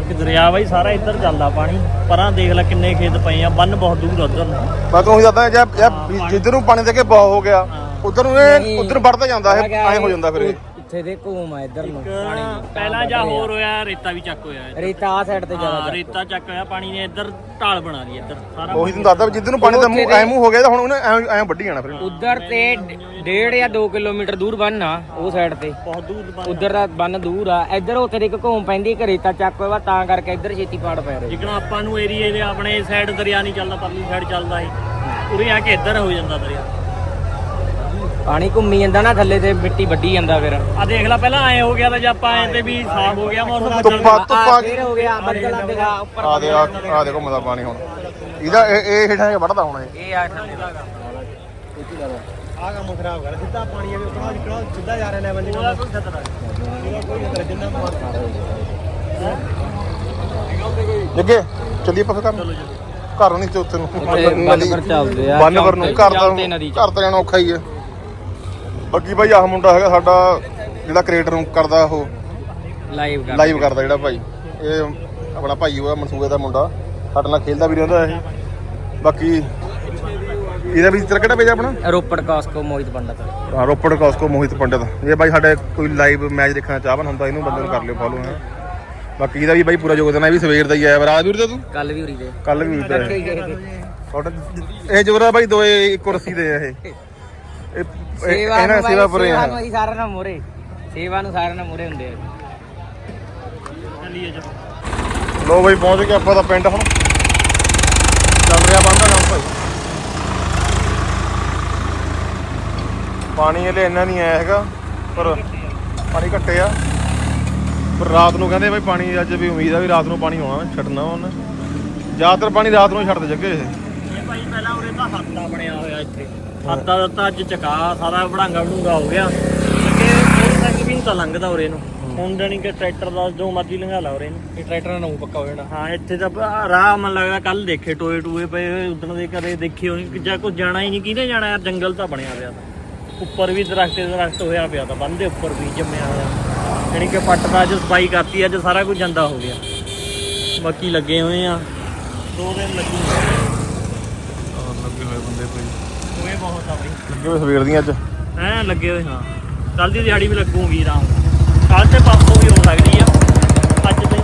ਇੱਕ ਦਰਿਆ ਬਾਈ ਸਾਰਾ ਇੱਧਰ ਚੱਲਦਾ ਪਾਣੀ। ਪਰਾਂ ਦੇਖ ਲੈ ਕਿੰਨੇ ਖੇਤ ਪਏ ਆ ਬੰਨ ਬਹੁਤ ਦੂਰ ਆ ਉੱਧਰ। ਨੂੰ ਮੈਂ ਤੁਹਾਨੂੰ ਦੱਸਦਾ ਜੇ ਜਿੱਧਰ ਨੂੰ ਪਾਣੀ। ਦੇ ਕੇ ਬਹੁ ਹੋ ਗਿਆ ਉਧਰ ਨੂੰ ਇਹ ਉਧਰ ਵੱਢਦਾ ਜਾਂਦਾ ਇਹ ਐਂ ਹੋ ਜਾਂਦਾ ਫਿਰ ਇਹ। ਉੱਥੇ ਦੇ ਘੂਮ ਆ ਇੱਧਰ ਨੂੰ ਪਾਣੀ ਦੀ। ਪਹਿਲਾਂ ਜਾਂ ਹੋਰ ਹੋਇਆ ਰੇਤਾ ਵੀ ਚੱਕ ਹੋਇਆ ਇੱਧਰ। ਰੇਤਾ ਆ ਸਾਈਡ ਤੇ ਹਾਂ ਜ਼ਿਆਦਾ ਰੇਤਾ ਚੱਕ ਹੋਇਆ ਪਾਣੀ ਨੇ ਇੱਧਰ ਢਾਲ ਬਣਾ ਲਈ ਇੱਧਰ ਸਾਰਾ ਉਹੀ ਤੁਹਾਨੂੰ ਦੱਸਦਾ ਵੀ ਜਿੱਧਰ ਨੂੰ ਪਾਣੀ ਦਾ ਮੂੰਹ ਐ ਮੂੰਹ ਹੋ ਗਿਆ ਤਾਂ ਹੁਣ ਉਹਨੇ ਐਂ ਐਂ ਵੱਢੀ ਜਾਣਾ ਫਿਰ। ਉਧਰ ਤੇ ਡ- ਡੇਢ ਜਾਂ 2 ਕਿਲੋਮੀਟਰ ਦੂਰ ਬੰਨ ਆ ਉਹ ਸਾਈਡ ਤੇ। ਬਹੁਤ ਦੂਰ ਬੰਨ ਉਧਰ ਦਾ ਬੰਨ ਦੂਰ ਆ ਇੱਧਰ ਉੱਥੇ ਦੇ ਇੱਕ ਘੂਮ ਪੈਂਦੀ ਘਰੇ ਤਾਂ ਚੱਕ ਹੋਇਆ ਤਾਂ ਕਰਕੇ ਇੱਧਰ ਛੇਤੀ ਪਾੜ ਪੈ ਰਹੇ। ਜਿਕਣਾ ਆਪਾਂ ਨੂੰ ਏਰੀਏ ਦੇ ਆਪਣੇ ਸਾਈਡ ਦਰਿਆ ਨਹੀਂ ਚੱਲਦਾ ਪਰਲੀ ਸਾਈਡ ਚੱਲਦਾ ਸੀ। ਉਰੇ ਆ ਕੇ ਇੱਧਰ ਹੋ ਜਾਂਦਾ ਦਰਿਆ। ਪਾਣੀ ਘੁੰਮੀ ਜਾਂਦਾ ਨਾ ਥੱਲੇ ਤੇ ਮਿੱਟੀ ਵੱਢੀ ਜਾਂਦਾ ਫਿਰ। ਆ ਦੇਖ ਲੈ ਪਹਿਲਾਂ ਐ ਹੋ ਗਿਆ ਤਾਂ ਜੇ ਆਪਾਂ ਐ ਤੇ ਵੀ ਸਾਫ਼ ਹੋ ਗਿਆ ਮੌਸਮ ਧੁੱਪਾ ਧੁੱਪਾ ਫੇਰ ਹੋ ਗਿਆ ਬੱਦਲ ਆ ਦਿਖਾ ਉੱਪਰ ਆ ਦੇ ਆ ਆ ਦੇ ਘੁੰਮਦਾ ਪਾਣੀ ਹੁਣ। ਇਹਦਾ ਇਹ ਇਹ ਹੇਠਾਂ ਇਹ ਵੱਢਦਾ ਹੁਣ ਇਹ। ਇਹ ਆ ਥੱਲੇ ਦਾ ਆਹ ਕੰਮ ਖਰਾਬ ਕਰ ਸਿੱਧਾ ਪਾਣੀ ਆਵੇ ਉਪਰੋਂ ਜਿਕਣਾ ਸਿੱਧਾ ਜਾ ਰਿਹਾ ਲੈਵਲ ਉਹਦਾ ਕੋਈ ਖਤਰਾ ਨਹੀਂ। ਕੋਈ ਖਤਰਾ ਜਿੰਨਾ ਮਾਰ ਜੱਗੇ ਚੱਲੀਏ ਪੱਕਾ ਕਰਨ ਘਰ ਨਹੀਂ ਤੇ ਉੱਥੇ ਨੂੰ। ਬੰਨ ਪਰ ਚੱਲਦੇ ਆ ਬੰਨ ਪਰ ਨੂੰ ਘਰ ਦਾ ਘਰ ਤਾਂ ਜਾਣਾ ਔਖਾ ਹੀ ਹੈ। ਬਾਕੀ ਭਾਈ ਆਹ ਮੁੰਡਾ ਹੈਗਾ ਸਾਡਾ ਜਿਹੜਾ ਕ੍ਰੀਏਟਰ ਨੂੰ ਕਰਦਾ ਉਹ ਲਾਈਵ ਕਰ ਲਾਈਵ ਕਰਦਾ ਜਿਹੜਾ ਭਾਈ। ਇਹ ਆਪਣਾ ਭਾਈ ਹੋਇਆ ਮਨਸੂਬੇ ਦਾ ਮੁੰਡਾ। ਸਾਡੇ ਨਾਲ ਖੇਲਦਾ ਵੀ ਰਹਿੰਦਾ ਇਹ। ਬਾਕੀ ਇਹਦਾ ਵੀ ਤੇਰਾ ਕਿਹੜਾ ਪੇਜ ਆਪਣਾ? ਰੋਪੜ ਕਾਸਕੋ ਮੋਹਿਤ ਪੰਡਤ। ਹਾਂ, ਰੋਪੜ ਕਾਸਕੋ ਮੋਹਿਤ ਪੰਡਤ। ਜੇ ਬਾਈ ਸਾਡੇ ਕੋਈ ਲਾਈਵ ਮੈਚ ਦੇਖਣਾ ਚਾਹਵਨ ਹੁੰਦਾ ਇਹਨੂੰ ਬੰਦੇ ਨੂੰ ਕਰ ਲਿਓ ਫੋਲੋ ਹੈ। ਬਾਕੀ ਇਹਦਾ ਵੀ ਬਾਈ ਪੂਰਾ ਯੋਗਦਾਨ ਹੈ ਇਹ ਵੀ ਸਵੇਰ ਦਾ ਹੀ ਆਇਆ ਰਾਤ ਵੀਰ ਤੇ ਤੂੰ? ਕੱਲ ਵੀ ਉਰੀ ਦੇ ਕੱਲ ਵੀ ਉਤਰ ਤੁਹਾਡਾ ਇਹ ਜੋਰਾ ਬਾਈ ਦੋਏ ਇੱਕੋ ਰੱਸੀ ਦੇ ਇਹ ਇਹ- ਇਹ ਸੇਵਾ ਇਹਨਾਂ ਨੂੰ ਸੇਵਾ ਪੂਰੇ ਸੇਵਾ ਨੂੰ ਅਸੀਂ ਸਾਰਿਆਂ ਨਾਲ ਸੇਵਾ ਨੂੰ ਸਾਰਿਆਂ ਨਾਲ ਮੋਰੇ ਹੁੰਦੇ ਆ। ਚੱਲੀਏ ਜੀ ਲੋ ਬਾਈ ਪਹੁੰਚ ਗਏ ਆਪਾਂ ਦਾ ਪਿੰਡ ਹੁਣ। ਚੱਲ ਰਿਹਾ ਬੰਦਾ ਕੰਮ ਭਾਈ। ਪਾਣੀ ਇਹਲੇ ਇੰਨਾ ਨਹੀਂ ਆਇਆ ਹੈਗਾ ਪਰ ਪਾਣੀ ਘੱਟੇ ਆ। ਪਰ ਰਾਤ ਨੂੰ ਕਹਿੰਦੇ ਬਾਈ ਪਾਣੀ ਅੱਜ ਵੀ ਉਮੀਦ ਆ ਵੀ ਰਾਤ ਨੂੰ ਪਾਣੀ ਆਉਣਾ ਛੱਡਣਾ ਉਹਨੇ। ਜ਼ਿਆਦਾਤਰ ਪਾਣੀ ਰਾਤ ਨੂੰ ਛੱਡਦੇ ਜੱਗੇ ਇਹ। ਇਹ ਭਾਈ ਪਹਿਲਾਂ ਉਰੇ ਤਾਂ ਹੱਤਾ ਬਣਿਆ ਹੋਇਆ ਇੱਥੇ। ਹੱਤਾ ਦਾ ਤਾਂ ਅੱਜ ਚਕਾ ਸਾਰਾ ਵੜਾਂਗਾ ਵੜੂੰਗਾ ਹੋ ਗਿਆ। ਅੱਗੇ ਕੋਈ ਸੰਗ ਵੀ ਨਹੀਂ ਤਾਂ ਲੰਘਦਾ ਉਰੇ ਨੂੰ। ਹੁਣ ਜਾਣੀ ਕਿ ਟਰੈਕਟਰ ਦਾ ਜੋ ਮਰਜ਼ੀ ਲੰਘਾ ਲਾ ਉਰੇ ਨੂੰ। ਇਹ ਟਰੈਕਟਰ ਨਾਲ ਪੱਕਾ ਹੋ ਜਾਣਾ। ਹਾਂ ਇੱਥੇ ਤਾਂ ਬ- ਰਾਹ ਮਨ ਲੱਗਦਾ ਕੱਲ ਦੇਖੇ ਟੋਏ ਟੂਏ ਪਏ ਹੋਏ ਉਦਣ ਦੇ ਘਰੇ ਦੇਖੇ ਹੋਏ ਕਿ ਜਾਂ ਕੋਈ ਜਾਣਾ ਹੀ ਨਹੀਂ ਕਿਹਨੇ ਜਾਣਾ ਯਾਰ? ਜੰਗਲ ਤਾਂ ਬਣਿਆ ਪਿਆ ਤਾਂ। ਉੱਪਰ ਵੀ ਦਰਖਤ ਦਰਖਤ ਹੋਇਆ ਪਿਆ ਤਾਂ ਬੰਦੇ ਉੱਪਰ ਵੀ ਜੰਮਿਆ ਹੋਇਆ। ਜਾਣੀ ਕਿ ਪੱਟ ਦਾ ਅੱਜ ਸਫ਼ਾਈ ਕਰਤੀ ਅੱਜ ਸਾਰਾ ਕੁਝ ਜਾਂਦਾ ਹੋ ਗਿਆ। ਬਾਕੀ ਲੱਗੇ ਹੋਏ ਆ। ਦੋ ਦਿਨ ਲੱਗੀ ਲੱਗੇ ਹੋਏ ਬੰਦੇ ਹੋਏ ਬਹੁਤ ਆ ਸਵੇਰ ਦੀਆਂ ਵੀ ਲੱਗੂਗੀ ਰਾਮ ਕੱਲ ਤੇ ਪਾਸੋਂ ਵੀ ਹੋ ਸਕਦੀ ਆ। ਅੱਜ ਤੇ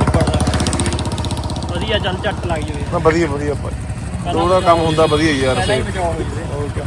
ਵਧੀਆ ਚੱਲ ਝੱਟ ਲੱਗ ਜਾਵੇ। ਵਧੀਆ ਵਧੀਆ ਭਾਈ ਉਹਦਾ ਕੰਮ ਹੁੰਦਾ ਵਧੀਆ ਯਾਰ ਸਹੀ ਓਕੇ